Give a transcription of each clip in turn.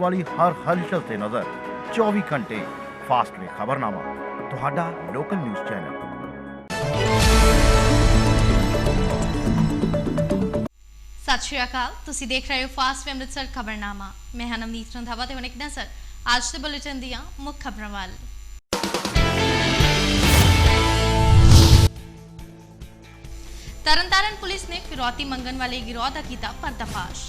ਵਾਲੀ ਹਰ ਹਲਚਲ ਤੇ ਨਜ਼ਰ 24 ਘੰਟੇ ਫਾਸਟ ਵੇ ਖਬਰਨਾਮਾ ਤੁਹਾਡਾ ਲੋਕਲ ਨਿਊਜ਼ ਚੈਨਲ ਸਤਿ ਸ਼੍ਰੀ ਅਕਾਲ ਤੁਸੀਂ ਦੇਖ ਰਹੇ ਹੋ ਫਾਸਟ ਵੇ ਅੰਮ੍ਰਿਤਸਰ ਖਬਰਨਾਮਾ ਮੈਂ ਹਾਂ ਨਵਨੀਤ ਰੰਧਾਵਾ ਤੇ ਹੁਣ ਇੱਕ ਨਜ਼ਰ ਅੱਜ ਦੇ ਬੁਲੇਟਿਨ ਦੀਆਂ ਮੁੱਖ ਖਬਰਾਂ ਵੱਲ ਤਰਨਤਾਰਨ ਪੁਲਿਸ ਨੇ ਫਿਰੌਤੀ ਮੰਗਣ ਵਾਲੇ ਗਿਰੋਹ ਦਾ ਕੀਤਾ ਪਰਦਾਫਾਸ਼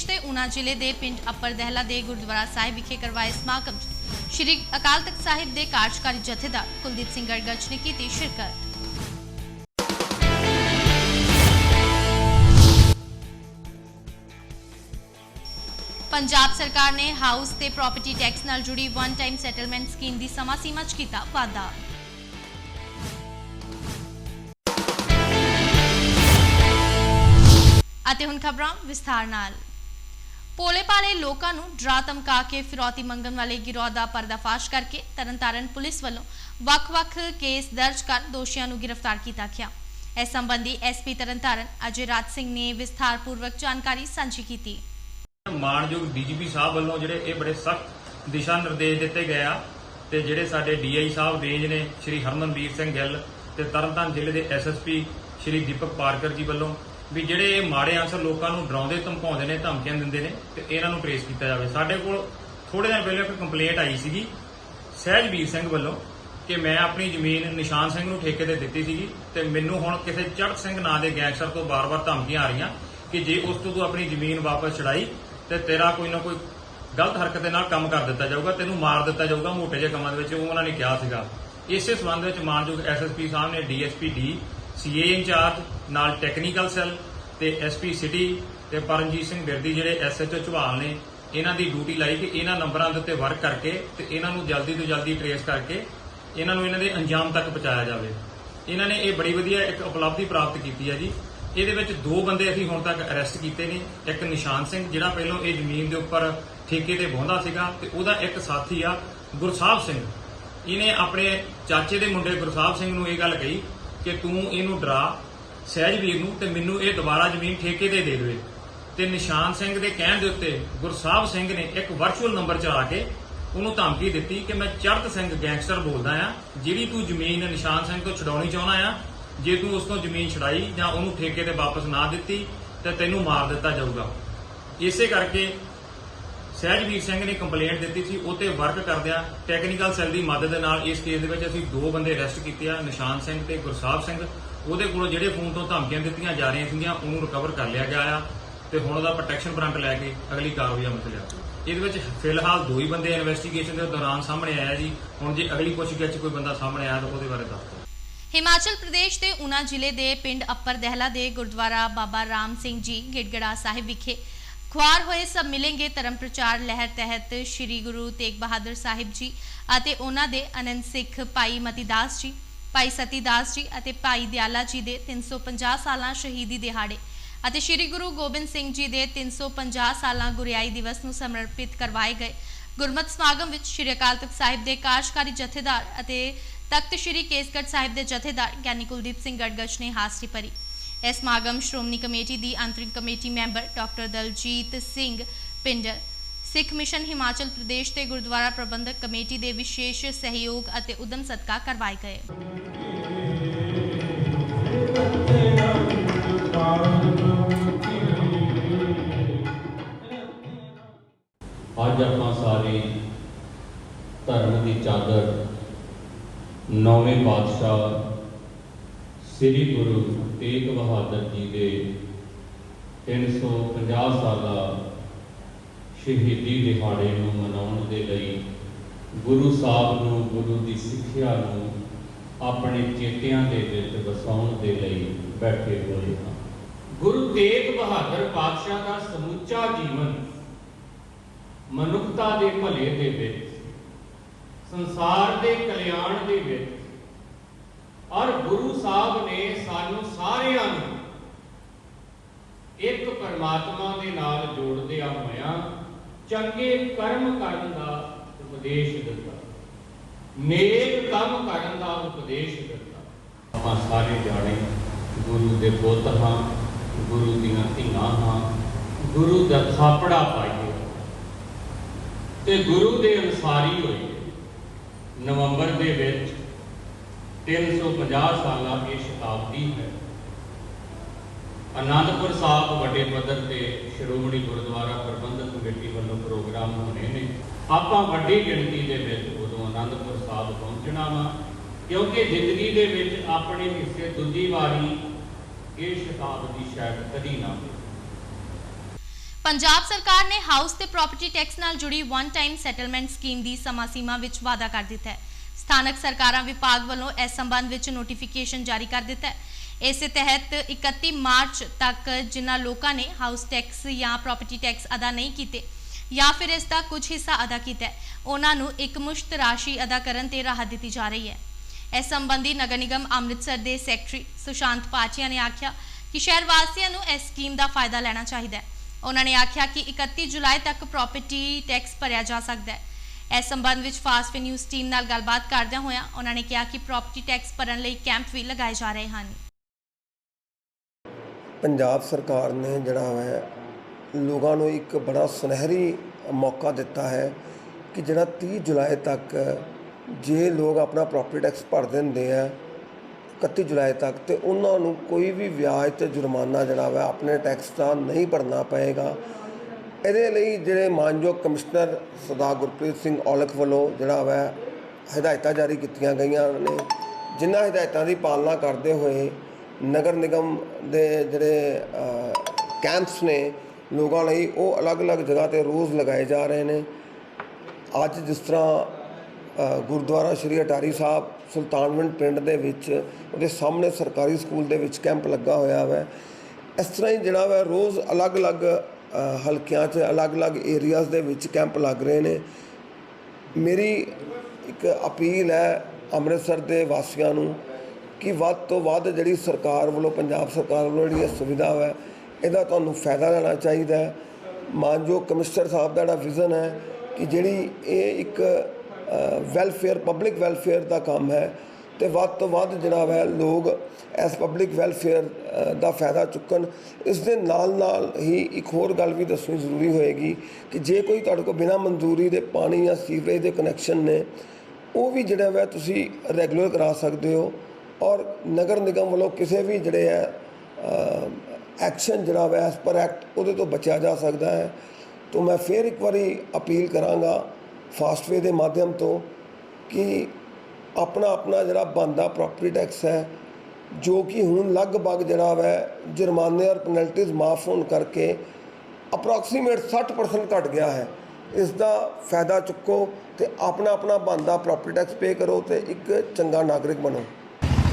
ਹਿਮਾਚਲ ਪ੍ਰਦੇਸ਼ ਦੇ ਊਨਾ ਜ਼ਿਲ੍ਹੇ ਦੇ ਪਿੰਡ ਅੱਪਰ ਦਹਿਲਾ ਦੇ ਗੁਰਦੁਆਰਾ ਸਾਹਿਬ ਵਿਖੇ ਕਰਵਾਏ ਸਮਾਗਮ। ਸ਼੍ਰੀ ਅਕਾਲ ਤਖਤ ਸਾਹਿਬ ਦੇ ਕਾਰਜਕਾਰੀ ਜਥੇਦਾਰ ਕੁਲਦੀਪ ਸਿੰਘ ਗੜਗੜ ਨੇ ਕੀਤੀ ਸ਼ਿਰਕਤ। ਪੰਜਾਬ ਸਰਕਾਰ ਨੇ ਹਾਊਸ ਤੇ ਪ੍ਰਾਪਰਟੀ ਟੈਕਸ ਨਾਲ ਜੁੜੀ ਵਨ ਟਾਈਮ ਸੈਟਲਮੈਂਟ ਸਕੀਮ ਦੀ ਸਮਾਂ ਸੀਮਾ 'ਚ ਕੀਤਾ ਵਾਧਾ ਅਤੇ ਹੁਣ ਖਬਰਾਂ ਵਿਸਥਾਰ ਨਾਲ। ਪੋਲੇ ਪਾਲੇ ਲੋਕਾਂ ਨੂੰ ਡਰਾ ਧਮਕਾ ਕੇ ਫਿਰੌਤੀ ਮੰਗਣ ਵਾਲੇ ਗਿਰੋਹ ਦਾ ਪਰਦਾਫਾਸ਼ ਕਰਕੇ ਤਰਨਤਾਰਨ ਪੁਲਿਸ ਵੱਲੋਂ ਵੱਖ-ਵੱਖ ਕੇਸ ਦਰਜ ਕਰ ਦੋਸ਼ੀਆਂ ਨੂੰ ਗ੍ਰਿਫਤਾਰ ਕੀਤਾ ਗਿਆ। ਇਸ ਸੰਬੰਧੀ ਐਸਪੀ ਤਰਨਤਾਰਨ ਅਜੇ ਰਾਜ ਸਿੰਘ ਨੇ ਵਿਸਥਾਰਪੂਰਵਕ ਜਾਣਕਾਰੀ ਸਾਂਝੀ ਕੀਤੀ। ਮਾਨਯੋਗ ਡੀਜੀਪੀ ਸਾਹਿਬ ਵੱਲੋਂ ਜਿਹੜੇ ਇਹ ਬੜੇ ਸਖਤ ਦਿਸ਼ਾ ਨਿਰਦੇਸ਼ ਦਿੱਤੇ ਗਏ ਆ ਤੇ ਜਿਹੜੇ ਸਾਡੇ ਡੀਆਈ ਸਾਹਿਬ ਰੇਂਜ ਨੇ, ਸ਼੍ਰੀ ਹਰਮਨਵੀਰ ਸਿੰਘ ਗਿੱਲ ਤੇ ਤਰਨਤਾਰਨ ਜ਼ਿਲ੍ਹੇ ਦੇ ਐਸਐਸਪੀ ਸ਼੍ਰੀ ਦੀਪਕ ਪਾਰਕਰ ਜੀ ਵੱਲੋਂ ਵੀ ਜਿਹੜੇ ਮਾੜੇ ਅਨਸਰ ਲੋਕਾਂ ਨੂੰ ਡਰਾਉਂਦੇ, ਧਮਕਾਉਂਦੇ ਨੇ, ਧਮਕੀਆਂ ਦਿੰਦੇ ਨੇ, ਤੇ ਇਹਨਾਂ ਨੂੰ ਟ੍ਰੇਸ ਕੀਤਾ ਜਾਵੇ। ਸਾਡੇ ਕੋਲ ਥੋੜੇ ਦਿਨ ਪਹਿਲਾਂ ਇੱਕ ਕੰਪਲੇਂਟ ਆਈ ਸੀਗੀ ਸਹਿਜਵੀਰ ਸਿੰਘ ਵੱਲੋਂ ਕਿ ਮੈਂ ਆਪਣੀ ਜ਼ਮੀਨ ਨਿਸ਼ਾਨ ਸਿੰਘ ਨੂੰ ਠੇਕੇ ਤੇ ਦਿੱਤੀ ਸੀਗੀ ਤੇ ਮੈਨੂੰ ਹੁਣ ਕਿਸੇ ਚੜਤ ਸਿੰਘ ਨਾਂ ਦੇ ਗੈਂਗਸਟਰ ਤੋਂ ਬਾਰ-ਬਾਰ ਧਮਕੀਆਂ ਆ ਰਹੀਆਂ ਕਿ ਜੇ ਉਸ ਤੋਂ ਤੂੰ ਆਪਣੀ ਜ਼ਮੀਨ ਵਾਪਸ ਛੜਾਈ ਤੇ ਤੇਰਾ ਕੋਈ ਨਾ ਕੋਈ ਗਲਤ ਹਰਕਤ ਦੇ ਨਾਲ ਕੰਮ ਕਰ ਦਿੱਤਾ ਜਾਊਗਾ, ਤੈਨੂੰ ਮਾਰ ਦਿੱਤਾ ਜਾਊਗਾ ਮੋਟੇ ਜਿਹੇ ਕੰਮਾਂ ਦੇ ਵਿੱਚ, ਉਹ ਉਹਨਾਂ ਨੇ ਕਿਹਾ ਸੀਗਾ। ਇਸੇ ਸਬੰਧ ਵਿੱਚ ਮਾਨਯੋਗ ਐਸਐਸਪੀ ਸਾਹਿਬ ਨੇ ਡੀਐਸਪੀ ਡੀ ਸੀਏ ਇੰਚਾਰਜ ਨਾਲ ਟੈਕਨੀਕਲ ਸੈੱਲ ਤੇ ਐਸਪੀ ਸਿਟੀ ਤੇ ਪਰਮਜੀਤ ਸਿੰਘ ਬਿਰਦੀ ਜਿਹੜੇ ਐਸਐਚਓ ਚਵਾਲ ਨੇ, ਇਹਨਾਂ ਦੀ ਡਿਊਟੀ ਲਾਈ ਕਿ ਇਹਨਾਂ ਨੰਬਰਾਂ ਦੇ ਉੱਤੇ ਵਰਕ ਕਰਕੇ ਤੇ ਇਹਨਾਂ ਨੂੰ ਜਲਦੀ ਤੋਂ ਜਲਦੀ ਟਰੇਸ ਕਰਕੇ ਇਹਨਾਂ ਨੂੰ ਇਹਨਾਂ ਦੇ ਅੰਜਾਮ ਤੱਕ ਪਹੁੰਚਾਇਆ ਜਾਵੇ। ਇਹਨਾਂ ਨੇ ਇਹ ਬੜੀ ਵਧੀਆ ਇੱਕ ਉਪਲਬਧੀ ਪ੍ਰਾਪਤ ਕੀਤੀ ਹੈ ਜੀ। ਇਹਦੇ ਵਿੱਚ ਦੋ ਬੰਦੇ ਅਸੀਂ ਹੁਣ ਤੱਕ ਅਰੈਸਟ ਕੀਤੇ ਨੇ। ਇੱਕ ਨਿਸ਼ਾਨ ਸਿੰਘ, ਜਿਹੜਾ ਪਹਿਲਾਂ ਇਹ ਜ਼ਮੀਨ ਦੇ ਉੱਪਰ ਠੇਕੇ ਤੇ ਬਹੁੰਦਾ ਸੀਗਾ ਤੇ ਉਹਦਾ ਇੱਕ ਸਾਥੀ ਆ, ਗੁਰਸਾਹਿਬ ਸਿੰਘ। ਇਹਨੇ ਆਪਣੇ ਚਾਚੇ ਦੇ ਮੁੰਡੇ ਗੁਰਸਾਹਿਬ ਸਿੰਘ ਨੂੰ ਇਹ ਗੱਲ ਕਹੀ ਕਿ ਤੂੰ ਇਹਨੂੰ ਡਰਾ ਸਹਿਜਵੀਰ ਨੂੰ ਤੇ ਮੈਨੂੰ ਇਹ ਦੁਬਾਰਾ ਜ਼ਮੀਨ ਠੇਕੇ ਤੇ ਦੇ ਦੇਵੇ। ਤੇ ਨਿਸ਼ਾਨ ਸਿੰਘ ਦੇ ਕਹਿਣ ਦੇ ਉੱਤੇ ਗੁਰਸਾਹਿਬ ਸਿੰਘ ਨੇ ਇੱਕ ਵਰਚੁਅਲ ਨੰਬਰ ਚਲਾ ਕੇ ਉਹਨੂੰ ਧਮਕੀ ਦਿੱਤੀ ਕਿ ਮੈਂ ਚੜਤ ਸਿੰਘ ਗੈਂਗਸਟਰ ਬੋਲਦਾ ਆ, ਜਿਹੜੀ ਤੂੰ ਜ਼ਮੀਨ ਨਿਸ਼ਾਨ ਸਿੰਘ ਤੋਂ ਛਡਾਉਣੀ ਚਾਹੁੰਦਾ ਆ, ਜੇ ਤੂੰ ਉਸ ਤੋਂ ਜ਼ਮੀਨ ਛਡਾਈ ਜਾਂ ਉਹਨੂੰ ਠੇਕੇ ਤੇ ਵਾਪਸ ਨਾ ਦਿੱਤੀ, ਤੇ ਤੈਨੂੰ ਮਾਰ ਦਿੱਤਾ ਜਾਊਗਾ। ਇਸੇ ਕਰਕੇ ਸਹਿਜਵੀਰ ਸਿੰਘ ਨੇ ਕੰਪਲੇਂਟ ਦਿੱਤੀ ਸੀ, ਉਹ ਤੇ ਵਰਕ ਕਰਦਿਆਂ ਟੈਕਨੀਕਲ ਸੈੱਲ ਦੀ ਮਦਦ ਦੇ ਨਾਲ ਇਸ ਕੇਸ ਦੇ ਵਿੱਚ ਅਸੀਂ ਦੋ ਬੰਦੇ ਅਰੈਸਟ ਕੀਤੇ ਆ, ਨਿਸ਼ਾਨ ਸਿੰਘ ਤੇ ਗੁਰਸਾਹਿਬ ਸਿੰਘ। ਉਹਦੇ ਕੋਲੋਂ ਜਿਹੜੇ ਫੋਨ ਤੋਂ ਧਮਕੀਆਂ ਦਿੱਤੀਆਂ ਜਾ ਰਹੀਆਂ ਸੀਗੀਆਂ, ਉਹਨੂੰ ਰਿਕਵਰ ਕਰ ਲਿਆ ਗਿਆ ਆ ਤੇ ਹੁਣ ਉਹਦਾ ਪ੍ਰੋਟੈਕਸ਼ਨ ਵਾਰੰਟ ਲੈ ਕੇ ਅਗਲੀ ਕਾਰਵਾਈ ਅਮਲ 'ਚ ਲਿਆ ਇਹਦੇ ਵਿੱਚ ਫਿਲਹਾਲ ਦੋ ਹੀ ਬੰਦੇ ਇਨਵੈਸਟੀਗੇਸ਼ਨ ਦੇ ਦੌਰਾਨ ਸਾਹਮਣੇ ਆਇਆ ਜੀ। ਹੁਣ ਜੇ ਅਗਲੀ ਪੁੱਛਗਿੱਛ ਕੋਈ ਬੰਦਾ ਸਾਹਮਣੇ ਆਇਆ ਤਾਂ ਉਹਦੇ ਬਾਰੇ ਦੱਸ ਦਿਓ। ਹਿਮਾਚਲ ਪ੍ਰਦੇਸ਼ ਦੇ ਊਨਾ ਜ਼ਿਲ੍ਹੇ ਦੇ ਪਿੰਡ ਅੱਪਰ ਦਹਿਲਾ ਦੇ ਗੁਰਦੁਆਰਾ ਬਾਬਾ ਰਾਮ ਸਿੰਘ ਜੀ, ਗਿੜਗੜਾ ਸਾਹਿਬ ਵਿਖੇ ਖੁਆਰ ਹੋਏ ਸਭ ਮਿਲेंगे ਧਰਮ ਪ੍ਰਚਾਰ ਲਹਿਰ ਤਹਿਤ ਸ੍ਰੀ ਗੁਰੂ ਤੇਗ ਬਹਾਦਰ ਸਾਹਿਬ ਜੀ ਅਤੇ ਉਹਨਾਂ ਦੇ ਅਨੰਦ ਸਿੱਖ ਭਾਈ ਮਤੀਦਾਸ ਜੀ। ਭਾਈ ਸਤੀਦਾਸ ਜੀ ਅਤੇ ਭਾਈ ਦਿਆਲਾ ਜੀ ਦੇ 350 ਸਾਲਾਂ ਸ਼ਹੀਦੀ ਦਿਹਾੜੇ ਅਤੇ ਸ੍ਰੀ ਗੁਰੂ ਗੋਬਿੰਦ ਸਿੰਘ ਜੀ ਦੇ 350 ਸਾਲਾਂ ਗੁਰਿਆਈ ਦਿਵਸ ਨੂੰ ਸਮਰਪਿਤ ਕਰਵਾਏ ਗਏ। ਗੁਰਮਤਿ ਸਮਾਗਮ ਵਿੱਚ ਸ੍ਰੀ ਅਕਾਲ ਤਖਤ ਸਾਹਿਬ ਦੇ ਕਾਰਜਕਾਰੀ ਜਥੇਦਾਰ ਅਤੇ ਤਖਤ ਸ੍ਰੀ ਕੇਸਗੜ੍ਹ ਸਾਹਿਬ ਦੇ ਜਥੇਦਾਰ ਗਿਆਨੀ ਕੁਲਦੀਪ ਸਿੰਘ ਗੜਗੜ ਨੇ ਹਾਜ਼ਰੀ ਭਰੀ। ਇਸ ਸਮਾਗਮ ਸ਼੍ਰੋਮਣੀ ਕਮੇਟੀ ਦੀ ਅੰਤਰਿਮ committee member doctor Daljit Singh Pinder Sikh mission Himachal Pradesh ਤੇ ਗੁਰਦੁਆਰਾ ਪ੍ਰਬੰਧਕ ਕਮੇਟੀ ਦੇ ਵਿਸ਼ੇਸ਼ ਸਹਿਯੋਗ ਅਤੇ ਉਦਮ ਸਦਕਾ ਕਰਵਾਏ ਗਏ। ਅੱਜ ਆਪਾਂ ਸਾਰੇ ਧਰਮ ਦੀ ਚਾਦਰ ਨੌਵੇਂ ਪਾਤਸ਼ਾਹ ਸ੍ਰੀ ਗੁਰੂ ਤੇਗ ਬਹਾਦਰ ਜੀ ਦੇ 350 ਸਾਲਾ ਸ਼ਹੀਦੀ ਦਿਹਾੜੇ ਨੂੰ ਮਨਾਉਣ ਦੇ ਲਈ ਗੁਰੂ ਸਾਹਿਬ ਨੂੰ, ਗੁਰੂ ਦੀ ਸਿੱਖਿਆ ਨੂੰ ਆਪਣੇ ਚੇਤਿਆਂ ਦੇ ਵਿੱਚ ਵਸਾਉਣ ਦੇ ਲਈ ਬੈਠੇ ਹੋਏ ਹਾਂ। ਗੁਰੂ ਤੇਗ ਬਹਾਦਰ ਪਾਤਸ਼ਾਹ ਦਾ ਸਮੁੱਚਾ ਜੀਵਨ ਮਨੁੱਖਤਾ ਦੇ ਭਲੇ ਦੇ ਵਿੱਚ, ਸੰਸਾਰ ਦੇ ਕਲਿਆਣ ਦੇ ਵਿੱਚ ਔਰ ਗੁਰੂ ਸਾਹਿਬ ਨੇ ਸਾਨੂੰ ਸਾਰਿਆਂ ਨੂੰ ਇੱਕ ਪਰਮਾਤਮਾ ਦੇ ਨਾਲ ਜੋੜਦਿਆਂ ਹੋਇਆ ਚੰਗੇ ਕਰਮ ਕਰਨ ਦਾ ਉਪਦੇਸ਼ ਦਿੱਤਾ। ਨੇਕ ਕੰਮ ਕਰਨ ਦਾ ਉਪਦੇਸ਼ ਦਿੱਤਾ। ਆਪਾਂ ਸਾਰੇ ਜਾਣੇ ਗੁਰੂ ਦੇ ਪੁੱਤ ਹਾਂ, ਗੁਰੂ ਦੀਆਂ ਧੀਆਂ ਹਾਂ, ਗੁਰੂ ਦਾ ਥਾਪੜਾ ਪਾਈਏ। ਤੇ ਗੁਰੂ ਦੇ ਅਨਸਾਰੀ ਹੋਈਏ। ਨਵੰਬਰ ਦੇ ਵਿੱਚ 350 ਸਾਲਾ ਇਹ ਸ਼ਤਾਬਦੀ ਹੈ। ਆਨੰਦਪੁਰ ਸਾਹਿਬ ਵੱਡੇ ਪੱਧਰ ਤੇ ਸ਼੍ਰੋਮਣੀ ਗੁਰਦੁਆਰਾ ਪ੍ਰਬੰਧਕ ਕਮੇਟੀ ਵੱਲੋਂ ਪ੍ਰੋਗਰਾਮ ਹੋਣੇ ਨੇ। ਆਪਾਂ ਵੱਡੀ ਗਿਣਤੀ ਦੇ ਵਿੱਚ ਉਦੋਂ ਆਨੰਦਪੁਰ ਸਾਹਿਬ ਪਹੁੰਚਣਾ ਵਾ, ਕਿਉਂਕਿ ਜ਼ਿੰਦਗੀ ਦੇ ਵਿੱਚ ਆਪਣੇ ਹਿੱਸੇ ਦੂਜੀ ਵਾਰੀ ਇਹ ਸ਼ਤਾਬਦੀ ਸ਼ਾਇਦ ਕਦੀ ਨਾ ਹੋਵੇ। ਪੰਜਾਬ ਸਰਕਾਰ ਨੇ ਹਾਊਸ ਤੇ ਪ੍ਰਾਪਰਟੀ ਟੈਕਸ ਨਾਲ ਜੁੜੀ ਵਨ ਟਾਈਮ ਸੈਟਲਮੈਂਟ ਸਕੀਮ ਦੀ ਸਮਾਂ ਸੀਮਾ ਵਿੱਚ ਵਾਅਦਾ ਕਰ ਦਿੱਤਾ ਹੈ। ਸਥਾਨਕ ਸਰਕਾਰਾਂ ਵਿਭਾਗ ਵੱਲੋਂ ਇਸ ਸੰਬੰਧ ਵਿੱਚ ਨੋਟੀਫਿਕੇਸ਼ਨ ਜਾਰੀ ਕਰ ਦਿੱਤਾ ਹੈ। ਇਸੇ ਤਹਿਤ 31 ਮਾਰਚ ਤੱਕ ਜਿਨ੍ਹਾਂ ਲੋਕਾਂ ਨੇ ਹਾਊਸ ਟੈਕਸ ਜਾਂ ਪ੍ਰਾਪਰਟੀ ਟੈਕਸ ਅਦਾ ਨਹੀਂ ਕੀਤੇ ਜਾਂ ਫਿਰ ਇਸ ਦਾ ਕੁਝ ਹਿੱਸਾ ਅਦਾ ਕੀਤਾ ਹੈ, ਉਹਨਾਂ ਨੂੰ ਇੱਕ ਮੁਸ਼ਤ ਰਾਸ਼ੀ ਅਦਾ ਕਰਨ ਤੇ ਰਾਹਤ ਦਿੱਤੀ ਜਾ ਰਹੀ ਹੈ। ਇਸ ਸੰਬੰਧੀ ਨਗਰ ਨਿਗਮ ਅੰਮ੍ਰਿਤਸਰ ਦੇ ਸੈਕਟਰੀ ਸੁਸ਼ਾਂਤ ਪਾਚੀਆ ਨੇ ਆਖਿਆ ਕਿ ਸ਼ਹਿਰ ਵਾਸੀਆਂ ਨੂੰ ਇਸ ਸਕੀਮ ਦਾ ਫਾਇਦਾ ਲੈਣਾ ਚਾਹੀਦਾ ਹੈ। ਉਹਨਾਂ ਨੇ ਆਖਿਆ ਕਿ 31 ਜੁਲਾਈ ਤੱਕ ਪ੍ਰਾਪਰਟੀ ਟੈਕਸ ਭਰਿਆ ਜਾ ਸਕਦਾ ਹੈ। ਇਸ ਸੰਬੰਧ ਵਿੱਚ ਫਾਸਟ ਨਿਊਜ਼ ਟੀਮ ਨਾਲ ਗੱਲਬਾਤ ਕਰਦਿਆਂ ਹੋਇਆਂ ਉਹਨਾਂ ਨੇ ਕਿਹਾ ਕਿ ਪ੍ਰਾਪਰਟੀ ਟੈਕਸ ਭਰਨ ਲਈ ਕੈਂਪ ਵੀ ਲਗਾਏ ਜਾ ਰਹੇ ਹਨ। ਪੰਜਾਬ ਸਰਕਾਰ ਨੇ ਜਿਹੜਾ ਹੈ, ਲੋਕਾਂ ਨੂੰ ਇੱਕ ਬੜਾ ਸੁਨਹਿਰੀ ਮੌਕਾ ਦਿੱਤਾ ਹੈ ਕਿ ਜਿਹੜਾ 30 ਜੁਲਾਈ ਤੱਕ ਜੇ ਲੋਕ ਆਪਣਾ ਪ੍ਰੋਪਰਟੀ ਟੈਕਸ ਭਰ ਦਿੰਦੇ ਆ 31 ਜੁਲਾਈ ਤੱਕ, ਤੇ ਉਹਨਾਂ ਨੂੰ ਕੋਈ ਵੀ ਵਿਆਜ ਤੇ ਜੁਰਮਾਨਾ ਜਿਹੜਾ ਵਾ ਆਪਣੇ ਟੈਕਸ ਦਾ ਨਹੀਂ ਭਰਨਾ ਪਏਗਾ। ਇਹਦੇ ਲਈ ਜਿਹੜੇ ਮਾਨਯੋਗ ਕਮਿਸ਼ਨਰ ਸਰਦਾਰ ਗੁਰਪ੍ਰੀਤ ਸਿੰਘ ਔਲਖ ਵੱਲੋਂ ਜਿਹੜਾ ਵਾ ਹਦਾਇਤਾਂ ਜਾਰੀ ਕੀਤੀਆਂ ਗਈਆਂ ਨੇ, ਜਿਨ੍ਹਾਂ ਹਦਾਇਤਾਂ ਦੀ ਪਾਲਣਾ ਕਰਦੇ ਹੋਏ ਨਗਰ ਨਿਗਮ ਦੇ ਜਿਹੜੇ ਕੈਂਪਸ ਨੇ ਲੋਕਾਂ ਲਈ, ਉਹ ਅਲੱਗ-ਅਲੱਗ ਜਗ੍ਹਾ ਤੇ ਰੋਜ਼ ਲਗਾਏ ਜਾ ਰਹੇ ਨੇ। ਅੱਜ ਜਿਸ ਤਰ੍ਹਾਂ ਗੁਰਦੁਆਰਾ ਸ਼੍ਰੀ ਅਟਾਰੀ ਸਾਹਿਬ, ਸੁਲਤਾਨਵੰਡ ਪਿੰਡ ਦੇ ਵਿੱਚ, ਉਹਦੇ ਸਾਹਮਣੇ ਸਰਕਾਰੀ ਸਕੂਲ ਦੇ ਵਿੱਚ ਕੈਂਪ ਲੱਗਾ ਹੋਇਆ ਹੈ ਇਸ ਤਰ੍ਹਾਂ ਹੀ ਜਿਹੜਾ ਵਾ, ਰੋਜ਼ ਅਲੱਗ-ਅਲੱਗ ਹਲਕਿਆਂ 'ਚ, ਅਲੱਗ-ਅਲੱਗ ਏਰੀਆਜ਼ ਦੇ ਵਿੱਚ ਕੈਂਪ ਲੱਗ ਰਹੇ ਨੇ। ਮੇਰੀ ਇੱਕ ਅਪੀਲ ਹੈ ਅੰਮ੍ਰਿਤਸਰ ਦੇ ਵਾਸੀਆਂ ਨੂੰ ਕਿ ਵੱਧ ਤੋਂ ਵੱਧ ਜਿਹੜੀ ਸਰਕਾਰ ਵੱਲੋਂ, ਪੰਜਾਬ ਸਰਕਾਰ ਵੱਲੋਂ ਜਿਹੜੀ ਇਹ ਸੁਵਿਧਾ ਹੈ, ਇਹਦਾ ਤੁਹਾਨੂੰ ਫਾਇਦਾ ਲੈਣਾ ਚਾਹੀਦਾ ਹੈ। ਮਾਨਯੋਗ ਕਮਿਸ਼ਨਰ ਸਾਹਿਬ ਦਾ ਜਿਹੜਾ ਵਿਜ਼ਨ ਹੈ ਕਿ ਜਿਹੜੀ ਇਹ ਇੱਕ ਵੈਲਫੇਅਰ ਪਬਲਿਕ ਵੈਲਫੇਅਰ ਦਾ ਕੰਮ ਹੈ ਤੇ ਵੱਧ ਤੋਂ ਵੱਧ ਜਿਹੜਾ ਹੈ ਲੋਕ ਇਸ ਪਬਲਿਕ ਵੈਲਫੇਅਰ ਦਾ ਫਾਇਦਾ ਚੁੱਕਣ। ਇਸ ਦੇ ਨਾਲ ਨਾਲ ਹੀ ਇੱਕ ਹੋਰ ਗੱਲ ਵੀ ਦੱਸਣੀ ਜ਼ਰੂਰੀ ਹੋਏਗੀ ਕਿ ਜੇ ਕੋਈ ਤੁਹਾਡੇ ਕੋਲ ਬਿਨਾਂ ਮਨਜ਼ੂਰੀ ਦੇ ਪਾਣੀ ਜਾਂ ਸੀਵਰੇਜ ਦੇ ਕਨੈਕਸ਼ਨ ਨੇ, ਉਹ ਵੀ ਜਿਹੜਾ ਵਾ ਤੁਸੀਂ ਰੈਗੂਲਰ ਕਰਾ ਸਕਦੇ ਹੋ। ਔਰ ਨਗਰ ਨਿਗਮ ਵੱਲੋਂ ਕਿਸੇ ਵੀ ਜਿਹੜੇ ਹੈ ਐਕਸ਼ਨ ਜਿਹੜਾ ਵਾ ਐਸ ਪਰ ਐਕਟ ਉਹਦੇ ਤੋਂ ਬਚਿਆ ਜਾ ਸਕਦਾ ਹੈ। ਤੋਂ ਮੈਂ ਫਿਰ ਇੱਕ ਵਾਰੀ ਅਪੀਲ ਕਰਾਂਗਾ ਫਾਸਟਵੇ ਦੇ ਮਾਧਿਅਮ ਤੋਂ ਕਿ ਆਪਣਾ ਆਪਣਾ ਜਿਹੜਾ ਬੰਦਾ ਪ੍ਰੋਪਰਟੀ ਟੈਕਸ ਹੈ, ਜੋ ਕਿ ਹੁਣ ਲਗਭਗ ਜਿਹੜਾ ਵੈ ਜੁਰਮਾਨੇ ਔਰ ਪੈਨਲਟੀਜ਼ ਮਾਫ ਹੋਣ ਕਰਕੇ ਅਪਰੋਕਸੀਮੇਟ 60% ਘਟ ਗਿਆ ਹੈ। ਇਸ ਦਾ ਫਾਇਦਾ ਚੁੱਕੋ ਤੇ ਆਪਣਾ ਆਪਣਾ ਬੰਦਾ ਪ੍ਰੋਪਰਟੀ ਟੈਕਸ ਪੇ ਕਰੋ ਤੇ ਇੱਕ ਚੰਗਾ ਨਾਗਰਿਕ ਬਣੋ।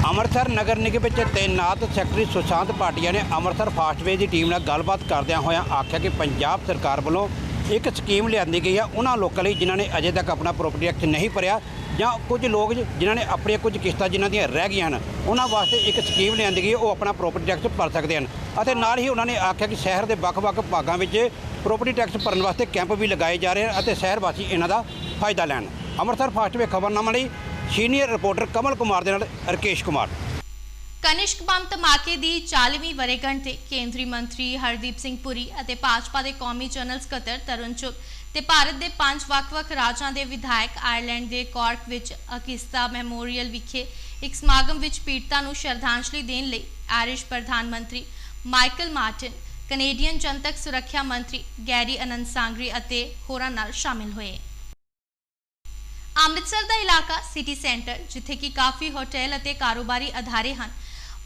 ਅੰਮ੍ਰਿਤਸਰ ਨਗਰ ਨਿਗਮ ਵਿੱਚ ਤੈਨਾਤ ਸੈਕਟਰੀ ਸੁਸ਼ਾਂਤ ਭਾਟੀਆ ਨੇ ਅੰਮ੍ਰਿਤਸਰ ਫਾਸਟਵੇ ਦੀ ਟੀਮ ਨਾਲ ਗੱਲਬਾਤ ਕਰਦਿਆਂ ਹੋਇਆਂ ਆਖਿਆ ਕਿ ਪੰਜਾਬ ਸਰਕਾਰ ਵੱਲੋਂ ਇੱਕ ਸਕੀਮ ਲਿਆਂਦੀ ਗਈ ਆ, ਉਹਨਾਂ ਲੋਕਾਂ ਲਈ ਜਿਨ੍ਹਾਂ ਨੇ ਅਜੇ ਤੱਕ ਆਪਣਾ ਪ੍ਰੋਪਰਟੀ ਟੈਕਸ ਨਹੀਂ ਭਰਿਆ ਜਾਂ ਕੁਝ ਲੋਕ ਜਿਨ੍ਹਾਂ ਨੇ ਆਪਣੀਆਂ ਕੁਝ ਕਿਸ਼ਤਾਂ ਜਿਨ੍ਹਾਂ ਦੀਆਂ ਰਹਿ ਗਈਆਂ ਹਨ, ਉਹਨਾਂ ਵਾਸਤੇ ਇੱਕ ਸਕੀਮ ਲਿਆਂਦੀ ਗਈ ਉਹ ਆਪਣਾ ਪ੍ਰੋਪਰਟੀ ਟੈਕਸ ਭਰ ਸਕਦੇ ਹਨ। ਅਤੇ ਨਾਲ ਹੀ ਉਹਨਾਂ ਨੇ ਆਖਿਆ ਕਿ ਸ਼ਹਿਰ ਦੇ ਵੱਖ-ਵੱਖ ਭਾਗਾਂ ਵਿੱਚ ਪ੍ਰੋਪਰਟੀ ਟੈਕਸ ਭਰਨ ਵਾਸਤੇ ਕੈਂਪ ਵੀ ਲਗਾਏ ਜਾ ਰਹੇ ਹਨ ਅਤੇ ਸ਼ਹਿਰ ਵਾਸੀ ਇਹਨਾਂ ਦਾ ਫਾਇਦਾ ਲੈਣ। ਅੰਮ੍ਰਿਤਸਰ ਫਾਸਟਵੇ ਖਬਰਨਾਮਾ ਲਈ ਸੀਨੀਅਰ ਰਿਪੋਰਟਰ ਕਮਲ ਕੁਮਾਰ ਦੇ ਨਾਲ ਰਕੇਸ਼ ਕੁਮਾਰ। ਕਨਿਸ਼ਕ ਬੰਬ ਧਮਾਕੇ ਦੀ 40ਵੀਂ ਵਰ੍ਹੇਗੰਢ ਤੇ ਕੇਂਦਰੀ ਮੰਤਰੀ ਹਰਦੀਪ ਸਿੰਘ ਪੁਰੀ ਅਤੇ ਭਾਜਪਾ ਦੇ ਕੌਮੀ ਜਨਰਲ ਸਕੱਤਰ ਤਰੁਣ ਚੁੱਗ ਤੇ ਭਾਰਤ ਦੇ ਪੰਜ ਵੱਖ-ਵੱਖ ਰਾਜਾਂ ਦੇ ਵਿਧਾਇਕ ਆਇਰਲੈਂਡ ਦੇ ਕਾਰਕ ਵਿੱਚ ਅਕਿਸਤਾ ਮੈਮੋਰੀਅਲ ਵਿਖੇ ਇੱਕ ਸਮਾਗਮ ਵਿੱਚ ਪੀੜਤਾਂ ਨੂੰ ਸ਼ਰਧਾਂਜਲੀ ਦੇਣ ਲਈ ਆਇਰਿਸ਼ ਪ੍ਰਧਾਨ ਮੰਤਰੀ ਮਾਈਕਲ ਮਾਰਟਿਨ, ਕੈਨੇਡੀਅਨ ਜਨਤਕ ਸੁਰੱਖਿਆ ਮੰਤਰੀ ਗੈਰੀ ਅਨੰਦ ਸਾਂਗਰੀ ਅਤੇ ਹੋਰਾਂ ਨਾਲ ਸ਼ਾਮਿਲ ਹੋਏ। ਅੰਮ੍ਰਿਤਸਰ ਦਾ ਇਲਾਕਾ ਸਿਟੀ ਸੈਂਟਰ ਜਿੱਥੇ ਕਿ ਕਾਫੀ ਹੋਟਲ ਅਤੇ ਕਾਰੋਬਾਰੀ ਅਧਾਰੇ ਹਨ।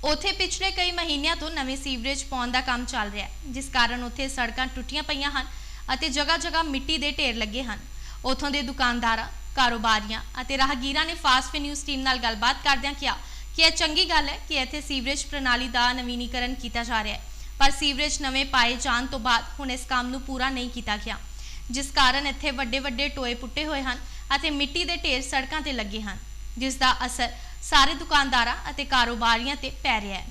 ਉੱਥੇ ਪਿਛਲੇ ਕਈ ਮਹੀਨਿਆਂ ਤੋਂ ਨਵੇਂ ਸੀਵਰੇਜ ਪਾਉਣ ਦਾ ਕੰਮ ਚੱਲ ਰਿਹਾ ਹੈ, ਜਿਸ ਕਾਰਨ ਉੱਥੇ ਸੜਕਾਂ ਟੁੱਟੀਆਂ ਪਈਆਂ ਹਨ ਅਤੇ ਜਗ੍ਹਾ-ਜਗ੍ਹਾ ਮਿੱਟੀ ਦੇ ਢੇਰ ਲੱਗੇ ਹਨ। ਉੱਥੋਂ ਦੇ ਦੁਕਾਨਦਾਰਾਂ, ਕਾਰੋਬਾਰੀਆਂ ਅਤੇ ਰਾਹਗੀਰਾਂ ਨੇ ਫਾਸਟ ਨਿਊਜ਼ ਟੀਮ ਨਾਲ ਗੱਲਬਾਤ ਕਰਦਿਆਂ ਕਿਹਾ ਕਿ ਇਹ ਚੰਗੀ ਗੱਲ ਹੈ ਕਿ ਇੱਥੇ ਸੀਵਰੇਜ ਪ੍ਰਣਾਲੀ ਦਾ ਨਵੀਨੀਕਰਨ ਕੀਤਾ ਜਾ ਰਿਹਾ ਹੈ, ਪਰ ਸੀਵਰੇਜ ਨਵੇਂ ਪਾਏ ਜਾਣ ਤੋਂ ਬਾਅਦ ਹੁਣ ਇਸ ਕੰਮ ਨੂੰ ਪੂਰਾ ਨਹੀਂ ਕੀਤਾ ਗਿਆ, ਜਿਸ ਕਾਰਨ ਇੱਥੇ ਵੱਡੇ-ਵੱਡੇ ਟੋਏ ਪੁੱਟੇ ਹੋਏ ਹਨ ਅਤੇ ਮਿੱਟੀ ਦੇ ਢੇਰ ਸੜਕਾਂ ਤੇ ਲੱਗੇ ਹਨ ਜਿਸ ਦਾ ਅਸਰ ਸਾਰੇ ਦੁਕਾਨਦਾਰਾਂ ਅਤੇ ਕਾਰੋਬਾਰੀਆਂ ਤੇ ਪੈ ਰਿਹਾ ਹੈ।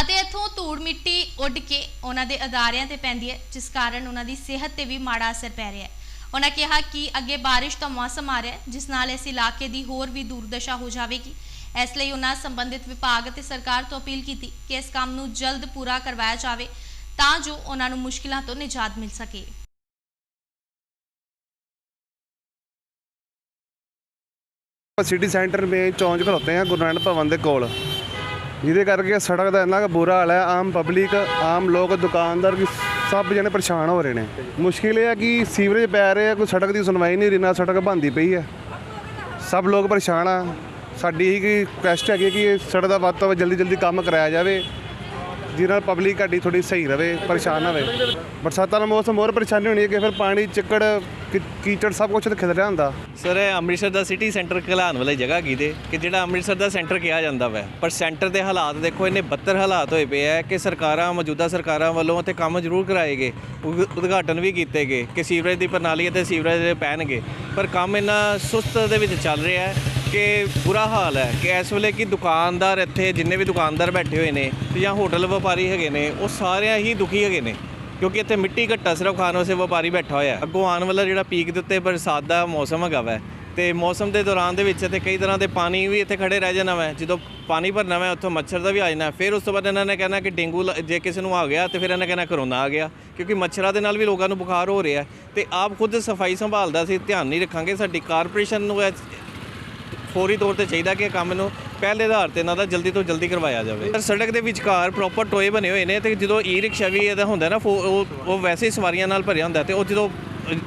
ਅਤੇ ਇੱਥੋਂ ਧੂੜ ਮਿੱਟੀ ਉੱਡ ਕੇ ਉਹਨਾਂ ਦੇ ਅਦਾਰਿਆਂ ਤੇ ਪੈਂਦੀ ਹੈ, ਜਿਸ ਕਾਰਨ ਉਹਨਾਂ ਦੀ ਸਿਹਤ ਤੇ ਵੀ ਮਾੜਾ ਅਸਰ ਪੈ ਰਿਹਾ ਹੈ। ਉਹਨਾਂ ਕਿਹਾ ਕਿ ਅੱਗੇ ਬਾਰਿਸ਼ ਦਾ ਮੌਸਮ ਆ ਰਿਹਾ ਹੈ, ਜਿਸ ਨਾਲ ਇਸ ਇਲਾਕੇ ਦੀ ਹੋਰ ਵੀ ਦੁਰਦਸ਼ਾ ਹੋ ਜਾਵੇਗੀ। ਇਸ ਲਈ ਉਹਨਾਂ ਸੰਬੰਧਿਤ ਵਿਭਾਗ ਅਤੇ ਸਰਕਾਰ ਤੋਂ ਅਪੀਲ ਕੀਤੀ ਕਿ ਇਸ ਕੰਮ ਨੂੰ ਜਲਦ ਪੂਰਾ ਕਰਵਾਇਆ ਜਾਵੇ, ਤਾਂ ਜੋ ਉਹਨਾਂ ਨੂੰ ਮੁਸ਼ਕਿਲਾਂ ਤੋਂ ਨਿਜਾਤ ਮਿਲ ਸਕੇ। ਸਿਟੀ ਸੈਂਟਰ ਮੇਂ ਚੌਂਚ ਖਲੋਤੇ हैं ਗੁਰੂ ਨਾਨਕ ਭਵਨ ਦੇ ਕੋਲ। ਜਿਹਦੇ ਕਰਕੇ ਸੜਕ ਦਾ ਇੰਨਾ ਕੁ ਬੁਰਾ ਹਾਲ ਹੈ, ਆਮ ਪਬਲਿਕ ਆਮ ਲੋਕ, ਦੁਕਾਨਦਾਰ ਸਭ ਜਣੇ ਪਰੇਸ਼ਾਨ ਹੋ ਰਹੇ ਨੇ। ਮੁਸ਼ਕਿਲ ਇਹ ਹੈ ਕਿ ਸੀਵਰੇਜ ਪੈ ਰਿਹਾ ਕੋਈ ਸੜਕ ਦੀ ਸੁਣਵਾਈ ਨਹੀਂ ਰਹੀ, ਨਾ ਸੜਕ ਬੰਦੀ ਪਈ ਹੈ। ਸਭ ਲੋਕ ਪਰੇਸ਼ਾਨ ਆ। ਸਾਡੀ ਇਹੀ ਕਿ ਰਿਕੁਐਸਟ ਹੈਗੀ ਕਿ ਇਹ ਸੜਕ ਦਾ ਵੱਧ ਤੋਂ ਵੱਧ ਜਲਦੀ ਜਲਦੀ ਕੰਮ ਕਰਾਇਆ ਜਾਵੇ। ਜਿਹਦੇ ਨਾਲ ਪਬਲਿਕ ਸਾਡੀ ਥੋੜੀ ਸਹੀ ਰਵੇ, ਪਰੇਸ਼ਾਨ ਨਾ ਹੋਵੇ ਬਰਸਾਤਾਂ ਦਾ ਮੌਸਮ ਹੋਰ ਪਰੇਸ਼ਾਨੀ ਹੋਣੀ ਹੈ ਕਿ ਫਿਰ ਪਾਣੀ, ਚਿੱਕੜ, ਕੀ- ਕੀਚੜ ਸਭ ਕੁਝ ਤੇ ਖਿਲਰਿਆ ਹੁੰਦਾ। ਸਰ, ਇਹ ਅੰਮ੍ਰਿਤਸਰ ਦਾ ਸਿਟੀ ਸੈਂਟਰ ਘਲਾਉਣ ਵਾਲੀ ਜਗ੍ਹਾ ਕੀਤੇ ਕਿ ਜਿਹੜਾ ਅੰਮ੍ਰਿਤਸਰ ਦਾ ਸੈਂਟਰ ਕਿਹਾ ਜਾਂਦਾ ਵੈ। ਪਰ ਸੈਂਟਰ ਦੇ ਹਾਲਾਤ ਦੇਖੋ, ਇੰਨੇ ਬੱਤਰ ਹਾਲਾਤ ਹੋਏ ਪਏ ਆ ਕਿ ਸਰਕਾਰਾਂ, ਮੌਜੂਦਾ ਸਰਕਾਰਾਂ ਵੱਲੋਂ ਤੇ ਕੰਮ ਜ਼ਰੂਰ ਕਰਾਏ ਗਏ, ਉਦ- ਉਦਘਾਟਨ ਵੀ ਕੀਤੇ ਗਏ, ਕਿ ਸੀਵਰੇਜ ਦੀ ਪ੍ਰਣਾਲੀ ਅਤੇ ਸੀਵਰੇਜ ਦੇ ਪੈਣਗੇ। ਪਰ ਕੰਮ ਇੰਨਾ ਸੁਸਤ ਦੇ ਵਿੱਚ ਚੱਲ ਰਿਹਾ ਹੈ ਕਿ ਬੁਰਾ ਹਾਲ ਹੈ ਕਿ ਇਸ ਵੇਲੇ ਕਿ ਦੁਕਾਨਦਾਰ ਇੱਥੇ ਜਿੰਨੇ ਵੀ ਦੁਕਾਨਦਾਰ ਬੈਠੇ ਹੋਏ ਨੇ ਤੇ ਜਾਂ ਹੋਟਲ ਵਪਾਰੀ ਹੈਗੇ ਨੇ, ਉਹ ਸਾਰਿਆਂ ਹੀ ਦੁਖੀ ਹੈਗੇ ਨੇ। ਕਿਉਂਕਿ ਇੱਥੇ ਮਿੱਟੀ ਘੱਟਾ ਸਿਰਫ ਖਾਣ ਵਾਸਤੇ ਵਪਾਰੀ ਬੈਠਾ ਹੋਇਆ ਅੱਗੋਂ ਆਉਣ ਵਾਲਾ ਜਿਹੜਾ ਪੀਕ ਦੇ ਉੱਤੇ ਬਰਸਾਤ ਦਾ ਮੌਸਮ ਹੈਗਾ ਵੈ, ਤੇ ਮੌਸਮ ਦੇ ਦੌਰਾਨ ਦੇ ਵਿੱਚ ਇੱਥੇ ਕਈ ਤਰ੍ਹਾਂ ਦੇ ਪਾਣੀ ਵੀ ਇੱਥੇ ਖੜੇ ਰਹਿ ਜਾਣਾ ਵੈ। ਜਦੋਂ ਪਾਣੀ ਭਰਨਾ ਵੈ, ਉੱਥੋਂ ਮੱਛਰ ਦਾ ਵੀ ਆ ਜਾਣਾ। ਫਿਰ ਉਸ ਤੋਂ ਬਾਅਦ ਇਹਨਾਂ ਨੇ ਕਹਿਣਾ ਕਿ ਡੇਂਗੂ ਜੇ ਕਿਸੇ ਨੂੰ ਆ ਗਿਆ, ਤੇ ਫਿਰ ਇਹਨਾਂ ਕਹਿਣਾ ਕਰੋਨਾ ਆ ਗਿਆ। ਕਿਉਂਕਿ ਮੱਛਰਾਂ ਦੇ ਨਾਲ ਵੀ ਲੋਕਾਂ ਨੂੰ ਬੁਖਾਰ ਹੋ ਰਿਹਾ ਹੈ। ਤੇ ਆਪ ਖੁਦ ਸਫ਼ਾਈ ਸੰਭਾਲਦਾ ਸੀ, ਧਿਆਨ ਨਹੀਂ ਰੱਖਾਂਗੇ। ਸਾਡੀ ਕਾਰਪੋਰੇਸ਼ਨ ਨੂੰ ਇਹ ਫੌਰੀ ਤੌਰ ਤੇ ਚਾਹੀਦਾ ਕਿ ਕੰਮ ਨੂੰ ਪਹਿਲੇ ਆਧਾਰ ਤੇ ਇਹਨਾਂ ਦਾ ਜਲਦੀ ਤੋਂ ਜਲਦੀ ਕਰਵਾਇਆ ਜਾਵੇ। ਪਰ ਸੜਕ ਦੇ ਵਿਚਕਾਰ ਪ੍ਰੋਪਰ ਟੋਏ ਬਣੇ ਹੋਏ ਨੇ ਤੇ ਜਦੋਂ ਈ ਰਿਕਸ਼ਾ ਵੀ ਇਹਦਾ ਹੁੰਦਾ ਨਾ, ਫੋ- ਉਹ ਉਹ ਵੈਸੇ ਹੀ ਸਵਾਰੀਆਂ ਨਾਲ ਭਰਿਆ ਹੁੰਦਾ ਤੇ ਉਹ ਜਦੋਂ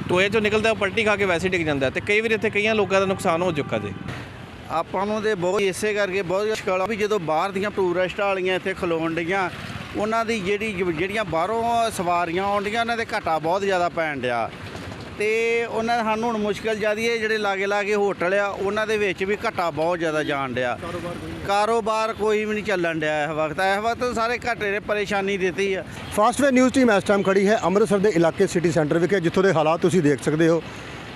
ਟੋਏ ਚੋਂ ਨਿਕਲਦਾ ਉਹ ਪਲਟੀ ਖਾ ਕੇ ਵੈਸੇ ਹੀ ਡਿੱਗ ਜਾਂਦਾ ਤੇ ਕਈ ਵਾਰ ਇੱਥੇ ਕਈਆਂ ਲੋਕਾਂ ਦਾ ਨੁਕਸਾਨ ਹੋ ਚੁੱਕਾ ਜੇ। ਆਪਾਂ ਨੂੰ ਤੇ ਬਹੁਤ ਇਸੇ ਕਰਕੇ ਬਹੁਤ ਮੁਸ਼ਕਲ ਆ ਵੀ ਜਦੋਂ ਬਾਹਰ ਦੀਆਂ ਟੂਰਿਸਟ ਵਾਲੀਆਂ ਇੱਥੇ ਖਲੋਣ ਡੀਆਂ ਉਹਨਾਂ ਦੀ ਜਿਹੜੀ ਜਿਹੜੀਆਂ ਬਾਹਰੋਂ ਸਵਾਰੀਆਂ ਆਉਂਦੀਆਂ ਉਹਨਾਂ ਦੇ ਘਾਟਾ ਬਹੁਤ ਜ਼ਿਆਦਾ ਪੈਣ ਡਿਆ। ਤੇ ਉਹਨਾਂ ਸਾਨੂੰ ਹੁਣ ਮੁਸ਼ਕਲ ਜ਼ਿਆਦੀ ਹੈ ਜਿਹੜੇ ਲਾਗੇ ਲਾਗੇ ਹੋਟਲ ਆ ਉਹਨਾਂ ਦੇ ਵਿੱਚ ਵੀ ਘਾਟਾ ਬਹੁਤ ਜ਼ਿਆਦਾ ਜਾਣ ਡਿਆ। ਕਾਰੋਬਾਰ ਕੋਈ ਵੀ ਨਹੀਂ ਚੱਲਣ ਡਿਆ ਇਸ ਵਕਤ। ਇਸ ਵਕਤ ਸਾਰੇ ਘਾਟੇ ਨੇ ਪਰੇਸ਼ਾਨੀ ਦਿੱਤੀ ਆ। ਫਾਸਟਵੇ ਨਿਊਜ਼ ਟੀਮ ਇਸ ਟਾਈਮ ਖੜੀ ਹੈ ਅੰਮ੍ਰਿਤਸਰ ਦੇ ਇਲਾਕੇ ਸਿਟੀ ਸੈਂਟਰ ਵਿਖੇ ਜਿੱਥੋਂ ਦੇ ਹਾਲਾਤ ਤੁਸੀਂ ਦੇਖ ਸਕਦੇ ਹੋ।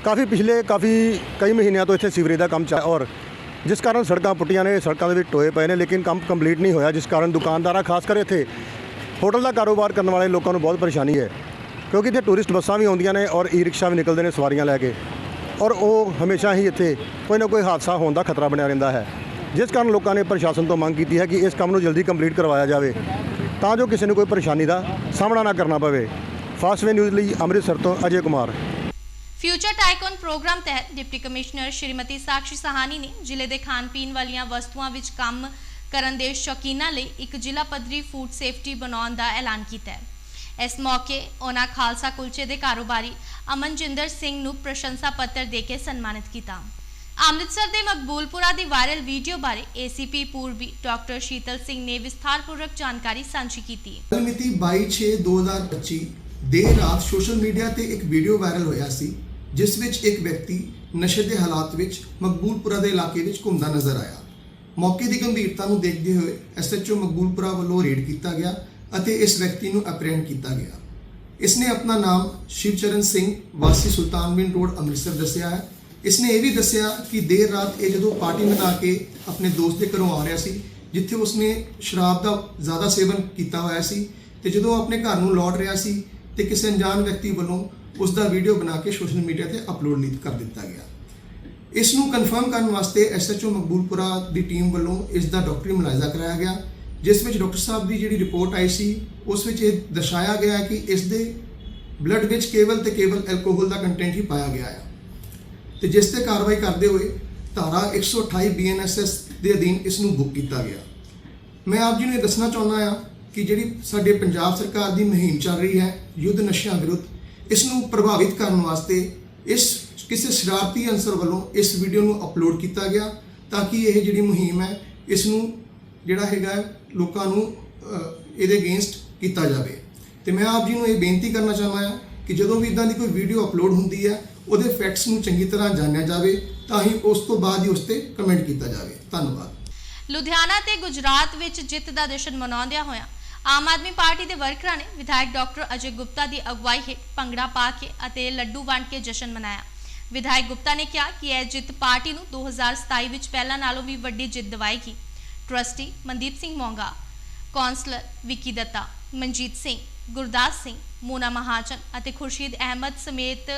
ਕਾਫੀ ਪਿਛਲੇ ਕਾਫੀ ਕਈ ਮਹੀਨਿਆਂ ਤੋਂ ਇੱਥੇ ਸੀਵਰੇਜ ਦਾ ਕੰਮ ਚੱਲ ਔਰ ਜਿਸ ਕਾਰਨ ਸੜਕਾਂ ਪੁੱਟੀਆਂ ਨੇ ਸੜਕਾਂ ਦੇ ਵਿੱਚ ਟੋਏ ਪਏ ਨੇ ਲੇਕਿਨ ਕੰਮ ਕੰਪਲੀਟ ਨਹੀਂ ਹੋਇਆ ਜਿਸ ਕਾਰਨ ਦੁਕਾਨਦਾਰਾਂ ਖਾਸ ਕਰ ਇੱਥੇ ਹੋਟਲ ਦਾ ਕਾਰੋਬਾਰ ਕਰਨ ਵਾਲੇ ਲੋਕਾਂ ਨੂੰ ਬਹੁਤ ਪਰੇਸ਼ਾਨੀ ਹੈ। ਕਿਉਂਕਿ ਇੱਥੇ ਟੂਰਿਸਟ ਬੱਸਾਂ ਵੀ ਆਉਂਦੀਆਂ ਨੇ ਔਰ ਈ ਰਿਕਸ਼ਾ ਵੀ ਨਿਕਲਦੇ ਨੇ ਸਵਾਰੀਆਂ ਲੈ ਕੇ। ਔਰ ਉਹ ਹਮੇਸ਼ਾ ਹੀ ਇੱਥੇ ਕੋਈ ਨਾ ਕੋਈ ਹਾਦਸਾ ਹੋਣ ਦਾ ਖਤਰਾ ਬਣਿਆ ਰਹਿੰਦਾ ਹੈ। ਜਿਸ ਕਾਰਨ ਲੋਕਾਂ ਨੇ ਪ੍ਰਸ਼ਾਸਨ ਤੋਂ ਮੰਗ ਕੀਤੀ ਹੈ ਕਿ ਇਸ ਕੰਮ ਨੂੰ ਜਲਦੀ ਕੰਪਲੀਟ ਕਰਵਾਇਆ ਜਾਵੇ ਤਾਂ ਜੋ ਕਿਸੇ ਨੂੰ ਕੋਈ ਪਰੇਸ਼ਾਨੀ ਦਾ ਸਾਹਮਣਾ ਨਾ ਕਰਨਾ ਪਵੇ। ਫਾਸਟ ਵੇ ਨਿਊਜ਼ ਲਈ ਅੰਮ੍ਰਿਤਸਰ ਤੋਂ Ajay Kumar. Future tycoon program ਤਹਿਤ ਡਿਪਟੀ ਕਮਿਸ਼ਨਰ ਸ਼੍ਰੀਮਤੀ ਸਾਕਸ਼ੀ ਸਹਾਨੀ ਨੇ ਜ਼ਿਲ੍ਹੇ ਦੇ ਖਾਣ ਪੀਣ ਵਾਲੀਆਂ ਵਸਤੂਆਂ ਵਿੱਚ ਕੰਮ ਕਰਨ ਦੇ ਸ਼ੌਕੀਨਾਂ ਲਈ ਇੱਕ ਜ਼ਿਲ੍ਹਾ ਪੱਧਰੀ ਫੂਡ ਸੇਫਟੀ ਬਣਾਉਣ ਦਾ ਐਲਾਨ ਕੀਤਾ ਹੈ। ਇਸ ਮੌਕੇ ਉਹਨਾਂ ਖਾਲਸਾ ਕੁਲਚੇ ਦੇ ਕਾਰੋਬਾਰੀ ਅਮਨਜਿੰਦਰ ਸਿੰਘ ਨੂੰ ਪ੍ਰਸ਼ੰਸਾ ਪੱਤਰ ਦੇ ਕੇ ਸਨਮਾਨਿਤ ਕੀਤਾ। ਅੰਮ੍ਰਿਤਸਰ ਦੇ ਮਕਬੂਲਪੁਰਾ ਦੀ ਵਾਇਰਲ ਵੀਡੀਓ ਬਾਰੇ ਏਸੀਪੀ ਪੂਰਬੀ ਡਾਕਟਰ ਸ਼ੀਤਲ ਸਿੰਘ ਨੇ ਵਿਸਥਾਰਪੂਰਵਕ ਜਾਣਕਾਰੀ ਸਾਂਝੀ ਕੀਤੀ। ਮਿਤੀ 22/6/2025 ਦੇਰ ਰਾਤ ਸੋਸ਼ਲ ਮੀਡੀਆ ਤੇ ਇੱਕ ਵੀਡੀਓ ਵਾਇਰਲ ਹੋਇਆ ਸੀ, ਜਿਸ ਵਿੱਚ ਇੱਕ ਵਿਅਕਤੀ ਨਸ਼ੇ ਦੇ ਹਾਲਾਤ ਵਿੱਚ ਮਕਬੂਲਪੁਰਾ ਦੇ ਇਲਾਕੇ ਵਿੱਚ ਘੁੰਮਦਾ ਨਜ਼ਰ ਆਇਆ। ਮੌਕੇ ਦੀ ਗੰਭੀਰਤਾ ਨੂੰ ਦੇਖਦੇ ਹੋਏ ਐਸਐਚਓ ਮਕਬੂਲਪੁਰਾ ਵੱਲੋਂ ਰੇਡ ਕੀਤਾ ਗਿਆ ਅਤੇ ਇਸ ਵਿਅਕਤੀ ਨੂੰ ਅਪਰੈਂਡ ਕੀਤਾ ਗਿਆ। ਇਸਨੇ ਆਪਣਾ ਨਾਮ ਸ਼ਿਵਚਰਨ ਸਿੰਘ ਵਾਸੀ ਸੁਲਤਾਨ ਰੋਡ, ਅੰਮ੍ਰਿਤਸਰ ਦੱਸਿਆ ਹੈ। ਇਸ ਨੇ ਇਹ ਵੀ ਦੱਸਿਆ ਕਿ ਦੇਰ ਰਾਤ ਇਹ ਜਦੋਂ ਪਾਰਟੀ ਮਨਾ ਕੇ ਆਪਣੇ ਦੋਸਤ ਦੇ ਘਰੋਂ ਆ ਰਿਹਾ ਸੀ, ਜਿੱਥੇ ਉਸਨੇ ਸ਼ਰਾਬ ਦਾ ਜ਼ਿਆਦਾ ਸੇਵਨ ਕੀਤਾ ਹੋਇਆ ਸੀ ਤੇ ਜਦੋਂ ਆਪਣੇ ਘਰ ਨੂੰ ਲੌਟ ਰਿਹਾ ਸੀ ਤੇ ਕਿਸੇ ਅਣਜਾਣ ਵਿਅਕਤੀ ਵੱਲੋਂ ਉਸ ਦਾ ਵੀਡੀਓ ਬਣਾ ਕੇ ਸੋਸ਼ਲ ਮੀਡੀਆ ਤੇ ਅਪਲੋਡ ਨਹੀਂ ਕਰ ਦਿੱਤਾ ਗਿਆ। ਇਸ ਨੂੰ ਕਨਫਰਮ ਕਰਨ ਵਾਸਤੇ ਐਸਐਚਓ ਮਕਬੂਲਪੁਰਾ ਦੀ ਟੀਮ ਵੱਲੋਂ ਇਸ ਦਾ ਡਾਕਟਰੀ ਮੁਲਾਇਜ਼ਾ ਕਰਾਇਆ ਗਿਆ। ਜਿਸ ਵਿੱਚ ਡਾਕਟਰ ਸਾਹਿਬ ਦੀ ਜਿਹੜੀ ਰਿਪੋਰਟ ਆਈ ਸੀ, ਉਸ ਵਿੱਚ ਇਹ ਦਰਸਾਇਆ ਗਿਆ ਕਿ ਇਸ ਦੇ ਬਲੱਡ ਵਿੱਚ ਕੇਵਲ ਤੇ ਕੇਵਲ ਐਲਕੋਹਲ ਦਾ ਕੰਟੈਂਟ ਹੀ ਪਾਇਆ ਗਿਆ ਹੈ ਤੇ ਜਿਸ ਤੇ ਕਾਰਵਾਈ ਕਰਦੇ ਹੋਏ ਧਾਰਾ 128 ਬੀਐਨਐਸਐਸ ਦੇ ਅਧੀਨ ਇਸ ਨੂੰ ਬੁੱਕ ਕੀਤਾ ਗਿਆ। ਮੈਂ ਆਪ ਜੀ ਨੂੰ ਇਹ ਦੱਸਣਾ ਚਾਹੁੰਦਾ ਹਾਂ ਕਿ ਜਿਹੜੀ ਸਾਡੇ ਪੰਜਾਬ ਸਰਕਾਰ ਦੀ ਮੁਹਿੰਮ ਚੱਲ ਰਹੀ ਹੈ, ਯੁੱਧ ਨਸ਼ਿਆਂ ਵਿਰੁੱਧ, ਇਸ ਨੂੰ ਪ੍ਰਭਾਵਿਤ ਕਰਨ ਵਾਸਤੇ ਇਸ ਕਿਸੇ ਸ਼ਰਾਰਤੀ ਅਨਸਰ ਵੱਲੋਂ ਇਸ ਵੀਡੀਓ ਨੂੰ ਅਪਲੋਡ ਕੀਤਾ ਗਿਆ ਤਾਂ ਕਿ ਇਹ ਜਿਹੜੀ ਮੁਹਿੰਮ ਹੈ, ਇਸ ਨੂੰ ਜਿਹੜਾ ਹੈਗਾ ਲੋਕਾਂ ਨੂੰ ਇਹਦੇ ਅਗੇਂਸਟ ਕੀਤਾ ਜਾਵੇ। ਤੇ ਮੈਂ ਆਪ ਜੀ ਨੂੰ ਇਹ ਬੇਨਤੀ ਕਰਨਾ ਚਾਹੁੰਦਾ ਹਾਂ ਕਿ ਜਦੋਂ ਵੀ ਇਦਾਂ ਦੀ ਕੋਈ ਵੀਡੀਓ ਅਪਲੋਡ ਹੁੰਦੀ ਹੈ, ਉਹਦੇ ਫੈਕਟਸ ਨੂੰ ਚੰਗੀ ਤਰ੍ਹਾਂ ਜਾਣਿਆ ਜਾਵੇ, ਤਾਂ ਹੀ ਉਸ ਤੋਂ ਬਾਅਦ ਹੀ ਉਸ ਤੇ ਕਮੈਂਟ ਕੀਤਾ ਜਾਵੇ। ਧੰਨਵਾਦ। ਲੁਧਿਆਣਾ ਤੇ ਗੁਜਰਾਤ ਵਿੱਚ ਜਿੱਤ ਦਾ ਜਸ਼ਨ ਮਨਾਉਂਦਿਆਂ ਹੋਇਆਂ ਆਮ ਆਦਮੀ ਪਾਰਟੀ ਦੇ ਵਰਕਰਾਂ ਨੇ ਵਿਧਾਇਕ ਡਾਕਟਰ ਅਜੇ ਗੁਪਤਾ ਦੀ ਅਗਵਾਈ ਹੇਠ ਭੰਗੜਾ ਪਾ ਕੇ ਅਤੇ ਲੱਡੂ ਵੰਡ ਕੇ ਜਸ਼ਨ ਮਨਾਇਆ। ਵਿਧਾਇਕ ਗੁਪਤਾ ਨੇ ਕਿਹਾ ਕਿ ਇਹ ਜਿੱਤ ਪਾਰਟੀ ਨੂੰ 2027 ਵਿੱਚ ਪਹਿਲਾਂ ਨਾਲੋਂ ਵੀ ਵੱਡੀ ਜਿੱਤ ਦਿਵਾਏਗੀ। ਟਰਸਟੀ ਮਨਦੀਪ ਸਿੰਘ ਮੋਂਗਾ ਕੌਂਸਲਰ ਵਿੱਕੀ ਦੱਤਾ ਮਨਜੀਤ ਸਿੰਘ ਗੁਰਦਾਸ ਸਿੰਘ ਮੋਨਾ ਮਹਾਜਨ ਅਤੇ ਖੁਰਸ਼ੀਦ ਅਹਿਮਦ ਸਮੇਤ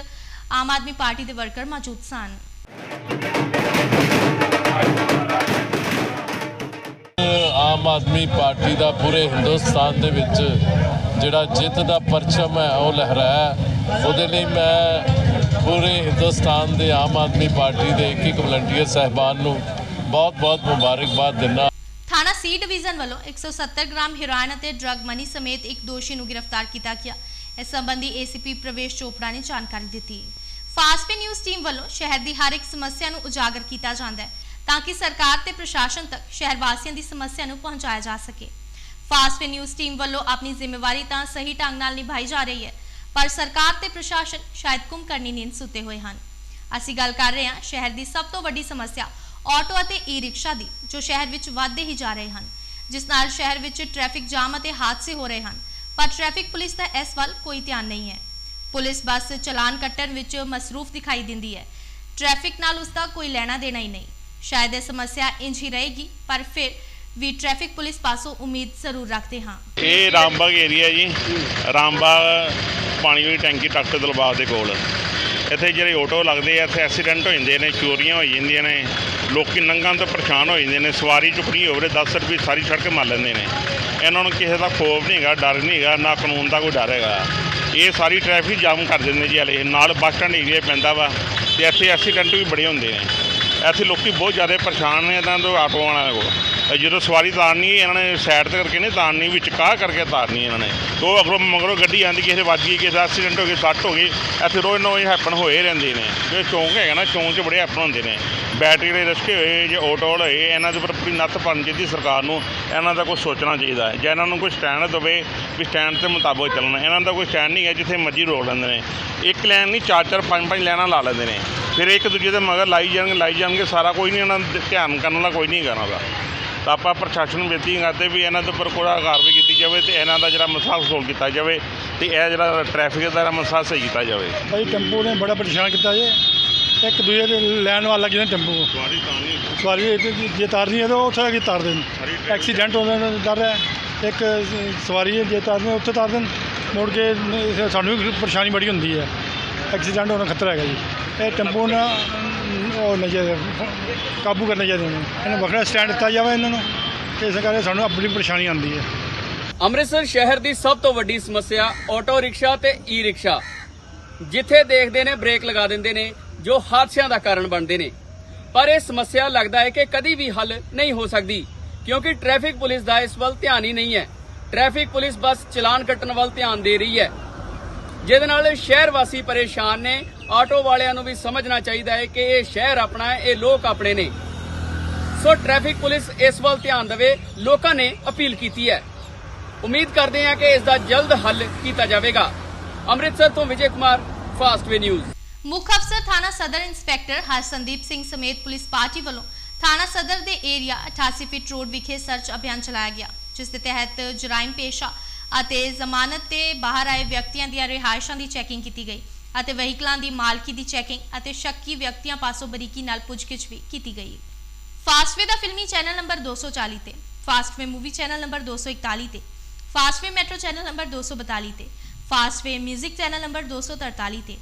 ਆਮ ਆਦਮੀ ਪਾਰਟੀ ਦੇ ਵਰਕਰ ਮੌਜੂਦ ਸਨ। ਆਮ ਆਦਮੀ ਪਾਰਟੀ ਦਾ ਪੂਰੇ ਹਿੰਦੁਸਤਾਨ ਦੇ ਵਿੱਚ ਜਿਹੜਾ ਜਿੱਤ ਦਾ ਪਰਚਮ ਹੈ, ਉਹ ਲਹਿਰਾਇਆ ਉਹਦੇ ਲਈ ਮੈਂ ਪੂਰੇ ਹਿੰਦੁਸਤਾਨ ਦੇ ਆਮ ਆਦਮੀ ਪਾਰਟੀ ਦੇ ਇੱਕ ਇੱਕ ਵਲੰਟੀਅਰ ਸਹਿਬਾਨ ਨੂੰ ਬਹੁਤ ਬਹੁਤ ਮੁਬਾਰਕਬਾਦ ਦਿੰਦਾ ਸੀ ਡਿਵੀਜ਼ਨ ਵੱਲੋਂ 170 ਗ੍ਰਾਮ ਹੈਰੋਇਨ ਅਤੇ ਡਰੱਗ ਮਨੀ ਸਮੇਤ ਇੱਕ ਦੋਸ਼ੀ ਨੂੰ ਗ੍ਰਿਫਤਾਰ ਕੀਤਾ ਗਿਆ। ਇਸ ਸੰਬੰਧੀ ਏਸੀਪੀ ਪ੍ਰਵੇਸ਼ ਚੋਪੜਾ ਨੇ ਜਾਣਕਾਰੀ ਦਿੱਤੀ। ਫਾਸਟਵੇ ਨਿਊਜ਼ ਟੀਮ ਵੱਲੋਂ ਸ਼ਹਿਰ ਦੀ ਹਰ ਇੱਕ ਸਮੱਸਿਆ ਨੂੰ ਉਜਾਗਰ ਕੀਤਾ ਜਾਂਦਾ ਹੈ ਤਾਂ ਕਿ ਸਰਕਾਰ ਤੇ ਪ੍ਰਸ਼ਾਸਨ ਤੱਕ ਸ਼ਹਿਰ ਵਾਸੀਆਂ ਦੀ ਸਮੱਸਿਆ ਨੂੰ ਪਹੁੰਚਾਇਆ ਜਾ ਸਕੇ। ਫਾਸਟਵੇ ਨਿਊਜ਼ ਟੀਮ ਵੱਲੋਂ ਆਪਣੀ ਜ਼ਿੰਮੇਵਾਰੀ ਤਾਂ ਸਹੀ ਢੰਗ ਨਾਲ ਨਿਭਾਈ ਜਾ ਰਹੀ ਹੈ, ਪਰ ਸਰਕਾਰ ਤੇ ਪ੍ਰਸ਼ਾਸਨ ਸ਼ਾਇਦ ਕੁੰਭ ਕਰਨੀ ਨੀਂਦ ਸੁੱਤੇ ਹੋਏ ਹਨ। ਅਸੀਂ ਗੱਲ ਕਰ ਰਹੇ ਹਾਂ ਸ਼ਹਿਰ ਦੀ ਸਭ ਤੋਂ ਵੱਡੀ ਸਮੱਸਿਆ ਆਟੋ ਅਤੇ ਈ ਰਿਕਸ਼ਾ ਦੀ, ਜੋ ਸ਼ਹਿਰ ਵਿੱਚ ਵੱਧਦੇ ਹੀ ਜਾ ਰਹੇ ਹਨ, ਜਿਸ ਨਾਲ ਸ਼ਹਿਰ ਵਿੱਚ ਟ੍ਰੈਫਿਕ ਜਾਮ ਅਤੇ ਹਾਦਸੇ ਹੋ ਰਹੇ ਹਨ। ਪਰ ਟ੍ਰੈਫਿਕ ਪੁਲਿਸ ਦਾ ਇਸ ਵੱਲ ਕੋਈ ਧਿਆਨ ਨਹੀਂ ਹੈ। ਪੁਲਿਸ ਬੱਸ ਚਲਾਨ ਕੱਟਣ ਵਿੱਚ ਮਸਰੂਫ ਦਿਖਾਈ ਦਿੰਦੀ ਹੈ। ਟ੍ਰੈਫਿਕ ਨਾਲ ਉਸ ਦਾ ਕੋਈ ਲੈਣਾ ਦੇਣਾ ਹੀ ਨਹੀਂ। ਸ਼ਾਇਦ ਇਹ ਸਮੱਸਿਆ ਇੰਝ ਹੀ ਰਹੇਗੀ, ਪਰ ਫਿਰ ਵੀ ਟ੍ਰੈਫਿਕ ਪੁਲਿਸ ਪਾਸੋਂ ਉਮੀਦ ਜ਼ਰੂਰ ਰੱਖਦੇ ਹਾਂ। ਇਹ ਰਾਮਬਾਗ ਏਰੀਆ ਜੀ। ਰਾਮਬਾਗ ਪਾਣੀ ਵਾਲੀ ਟੈਂਕੀ ਤਖਤ ਦਲਬਾਗ ਦੇ ਕੋਲ। ਇੱਥੇ ਜਿਹੜੇ ਆਟੋ ਲੱਗਦੇ ਆ, ਇੱਥੇ ਐਕਸੀਡੈਂਟ ਹੋ ਜਾਂਦੇ ਨੇ, ਚੋਰੀਆਂ ਹੋ ਜਾਂਦੀਆਂ ਨੇ। ਲੋਕੀ ਨੰਗਾਂ ਤੋਂ ਪਰੇਸ਼ਾਨ ਹੋ ਜਾਂਦੇ ਨੇ, ਸਵਾਰੀ ਚੁੱਕਣੀ ਹੋਵੇ 10 ਰੁਪਏ ਸਾਰੀ ਸੜਕ ਮਾਰ ਲੈਂਦੇ ਨੇ। ਇਹਨਾਂ ਨੂੰ ਕਿਸੇ ਦਾ ਖੋਫ ਨਹੀਂ ਹੈਗਾ, ਡਰ ਨਹੀਂ ਹੈਗਾ, ਨਾ ਕਾਨੂੰਨ ਦਾ ਕੋਈ ਡਰ ਹੈਗਾ। ਇਹ ਸਾਰੀ ਟ੍ਰੈਫਿਕ ਜਾਮ ਕਰ ਦਿੰਦੇ ਜੀ ਹਲੇ। ਨਾਲ ਬੱਸ ਸਟੈਂਡ ਏਰੀਆ ਪੈਂਦਾ ਵਾ ਤੇ ਇੱਥੇ ਐਕਸੀਡੈਂਟ ਵੀ ਬੜੇ ਹੁੰਦੇ ਨੇ। ਇੱਥੇ ਲੋਕੀ ਬਹੁਤ ਜ਼ਿਆਦਾ ਪਰੇਸ਼ਾਨ ਨੇ ਇਹਨਾਂ ਤੋਂ, ਆਟੋ ਵਾਲਿਆਂ ਕੋਲ। ਜਦੋਂ ਸਵਾਰੀ ਤਾਰਨੀ, ਇਹਨਾਂ ਨੇ ਸਾਈਡ ਤੇ ਕਰਕੇ ਨਹੀਂ ਤਾਰਨੀ, ਵਿੱਚ ਕਾਹ ਕਰਕੇ ਤਾਰਨੀ ਇਹਨਾਂ ਨੇ। ਉਹ ਅਗਰੋਂ ਮਗਰੋਂ ਗੱਡੀ ਆਂਦੀ ਕਿਸੇ ਵੱਜ ਗਈ, ਕਿਸੇ ਦਾ ਐਕਸੀਡੈਂਟ ਹੋ ਗਿਆ, ਸੱਟ ਹੋ ਗਈ, ਇੱਥੇ ਰੋਜ਼ ਨੋਜ਼ ਹੈਪਨ ਹੋਏ ਰਹਿੰਦੇ ਨੇ। ਇਹ ਚੌਂਕ ਹੈਗਾ ਨਾ, ਚੌਂਕ 'ਚ ਬੜੇ ਹੈਪਨ ਹੁੰਦੇ ਨੇ। ਬੈਟਰੀ ਦੇ ਰਸਕੇ ਹੋਏ ਜੇ ਆਟੋ ਵਾਲੇ ਹੋਏ, ਇਹਨਾਂ ਦੇ ਉੱਪਰ ਪੂਰੀ ਨੱਥ ਪਾਉਣੀ ਚਾਹੀਦੀ ਸਰਕਾਰ ਨੂੰ, ਇਹਨਾਂ ਦਾ ਕੁਝ ਸੋਚਣਾ ਚਾਹੀਦਾ ਹੈ। ਜਾਂ ਇਹਨਾਂ ਨੂੰ ਕੋਈ ਸਟੈਂਡ ਦਵੇ, ਵੀ ਸਟੈਂਡ ਦੇ ਮੁਤਾਬਕ ਚੱਲਣਾ ਇਹਨਾਂ ਦਾ ਕੋਈ ਸਟੈਂਡ ਨਹੀਂ ਹੈ ਜਿੱਥੇ ਮਰਜ਼ੀ ਰੋਕ ਲੈਂਦੇ ਨੇ। ਇੱਕ ਲਾਈਨ ਨਹੀਂ, ਚਾਰ ਚਾਰ, ਪੰਜ ਪੰਜ ਲਾਈਨਾਂ ਲਾ ਲੈਂਦੇ ਨੇ। ਫਿਰ ਇੱਕ ਦੂਜੇ ਦੇ ਮਗਰ ਲਾਈ ਜਾਣਗੇ ਲਾਈ ਜਾਣਗੇ, ਸਾਰਾ ਕੋਈ ਨਹੀਂ ਇਹਨਾਂ ਦਾ ਧਿਆਨ ਕਰਨ ਵਾਲਾ, ਕੋਈ ਨਹੀਂ ਕਰਨ ਇਹਨਾਂ ਦਾ। ਤਾਂ ਆਪਾਂ ਪ੍ਰਸ਼ਾਸਨ ਨੂੰ ਬੇਨਤੀ ਕਰਦੇ ਵੀ ਇਹਨਾਂ ਦੇ ਉੱਪਰ ਕੋਈ ਕਾਰਵਾਈ ਕੀਤੀ ਜਾਵੇ ਤੇ ਇਹਨਾਂ ਦਾ ਜਿਹੜਾ ਮਸਲਾ ਸੋਲ ਕੀਤਾ ਜਾਵੇ ਤੇ ਇਹ ਜਿਹੜਾ ਟ੍ਰੈਫਿਕ ਦਾ ਜਿਹੜਾ ਮਸਲਾ ਸਹੀ ਕੀਤਾ ਜਾਵੇ। ਭਾਈ, ਟੈਂਪੂ ਨੇ ਬੜਾ ਪਰੇਸ਼ਾਨ ਕੀਤਾ ਜੇ। ਇੱਕ ਦੂਜੇ ਦੇ ਲੈਣ ਵਾਲਾ ਲੱਗੇ ਨੇ ਟੈਂਪੂ ਸਵਾਰੀ ਤਾਂ ਨਹੀਂ ਸਵਾਰੀ ਜੇ ਤਾਰਨੀ ਹੈ ਤਾਂ ਉੱਥੇ ਆ ਕੇ ਤਾਰ ਦੇਣ। ਐਕਸੀਡੈਂਟ ਹੋਣ ਦਾ ਡਰ ਹੈ। ਇੱਕ ਸਵਾਰੀ ਹੈ ਜੇ ਤਾਰਨੀ ਉੱਥੇ ਤਾਰ ਦੇਣ। ਮੁੜ ਕੇ ਨ- ਸਾਨੂੰ ਵੀ ਪਰੇਸ਼ਾਨੀ ਬੜੀ ਹੁੰਦੀ ਹੈ। ਐਕਸੀਡੈਂਟ ਹੋਣ ਦਾ ਖਤਰਾ ਹੈਗਾ ਜੀ। ਇਹ ਟੈਂਪੂ ਨਾ ਉਹ ਨਹੀਂ ਚਾਹੀਦਾ। ਕਾਬੂ ਕਰਨਾ ਚਾਹੀਦਾ ਇਹਨਾਂ ਨੂੰ। ਇਹਨਾਂ ਵੱਖਰਾ ਸਟੈਂਡ ਦਿੱਤਾ ਜਾਵੇ ਇਹਨਾਂ ਨੂੰ। ਇਸ ਕਰਕੇ ਸਾਨੂੰ ਆਪਣੀ ਪਰੇਸ਼ਾਨੀ ਆਉਂਦੀ ਹੈ। ਅੰਮ੍ਰਿਤਸਰ ਸ਼ਹਿਰ ਦੀ ਸਭ ਤੋਂ ਵੱਡੀ ਸਮੱਸਿਆ ਆਟੋ ਰਿਕਸ਼ਾ ਤੇ ਈ ਰਿਕਸ਼ਾ ਜਿੱਥੇ ਦੇਖਦੇ ਨੇ ਬ੍ਰੇਕ ਲਗਾ ਦਿੰਦੇ ਨੇ। ਜੋ ਹਾਦਸਿਆਂ ਦਾ ਕਾਰਨ ਬਣਦੇ ਨੇ। ਪਰ ਇਹ ਸਮੱਸਿਆ ਲੱਗਦਾ ਹੈ ਕਿ ਕਦੀ ਵੀ ਹੱਲ ਨਹੀਂ ਹੋ ਸਕਦੀ, ਕਿਉਂਕਿ ਟ੍ਰੈਫਿਕ ਪੁਲਿਸ ਦਾ ਇਸ ਵੱਲ ਧਿਆਨ ਹੀ ਨਹੀਂ ਹੈ। ਟ੍ਰੈਫਿਕ ਪੁਲਿਸ ਬਸ ਚਲਾਨ ਕੱਟਣ ਵੱਲ ਧਿਆਨ ਦੇ ਰਹੀ ਹੈ। ਜਿਹਦੇ ਨਾਲ ਸ਼ਹਿਰ ਵਾਸੀ ਪਰੇਸ਼ਾਨ ਨੇ। ਆਟੋ ਵਾਲਿਆਂ ਨੂੰ ਵੀ ਸਮਝਣਾ ਚਾਹੀਦਾ ਹੈ ਕਿ ਇਹ ਸ਼ਹਿਰ ਆਪਣਾ ਹੈ, ਇਹ ਲੋਕ ਆਪਣੇ ਨੇ। ਸੋ ਟ੍ਰੈਫਿਕ ਪੁਲਿਸ ਇਸ ਵੱਲ ਧਿਆਨ ਦੇਵੇ, ਲੋਕਾਂ ਨੇ ਅਪੀਲ ਕੀਤੀ ਹੈ। ਉਮੀਦ ਕਰਦੇ ਹਾਂ ਕਿ ਇਸ ਦਾ ਜਲਦ ਹੱਲ ਕੀਤਾ ਜਾਵੇਗਾ। ਅੰਮ੍ਰਿਤਸਰ ਤੋਂ ਵਿਜੇ ਕੁਮਾਰ, ਫਾਸਟਵੇ ਨਿਊਜ਼। ਮੁੱਖ ਅਫਸਰ ਥਾਣਾ ਸਦਰ ਇੰਸਪੈਕਟਰ ਹਰਸੰਦੀਪ ਸਿੰਘ ਸਮੇਤ ਪੁਲਿਸ ਪਾਰਟੀ ਵੱਲੋਂ ਥਾਣਾ ਸਦਰ ਦੇ ਏਰੀਆ 88 ਫੀਟ ਰੋਡ ਵਿਖੇ ਸਰਚ ਅਭਿਆਨ ਚਲਾਇਆ ਗਿਆ, ਜਿਸ ਦੇ ਤਹਿਤ ਜਰਾਇਮ ਪੇਸ਼ਾ ਅਤੇ ਜ਼ਮਾਨਤ ਤੇ ਬਾਹਰ ਆਏ ਵਿਅਕਤੀਆਂ ਦੀਆਂ ਰਿਹਾਇਸ਼ਾਂ ਦੀ ਚੈਕਿੰਗ ਕੀਤੀ ਗਈ ਅਤੇ ਵਹੀਕਲਾਂ ਦੀ ਮਾਲਕੀ ਦੀ ਚੈਕਿੰਗ ਅਤੇ ਸ਼ੱਕੀ ਵਿਅਕਤੀਆਂ ਪਾਸੋਂ ਬਰੀਕੀ ਨਾਲ ਪੁੱਛਗਿੱਛ ਵੀ ਕੀਤੀ ਗਈ। ਫਾਸਟਵੇ ਦਾ ਫਿਲਮੀ ਚੈਨਲ ਨੰਬਰ 240 ਤੇ, ਫਾਸਟਵੇ ਮੂਵੀ ਚੈਨਲ ਨੰਬਰ 241 ਤੇ, ਫਾਸਟਵੇ ਮੈਟਰੋ ਚੈਨਲ ਨੰਬਰ 242 ਤੇ, ਫਾਸਟਵੇ 뮤직 ਚੈਨਲ ਨੰਬਰ 243 ਤੇ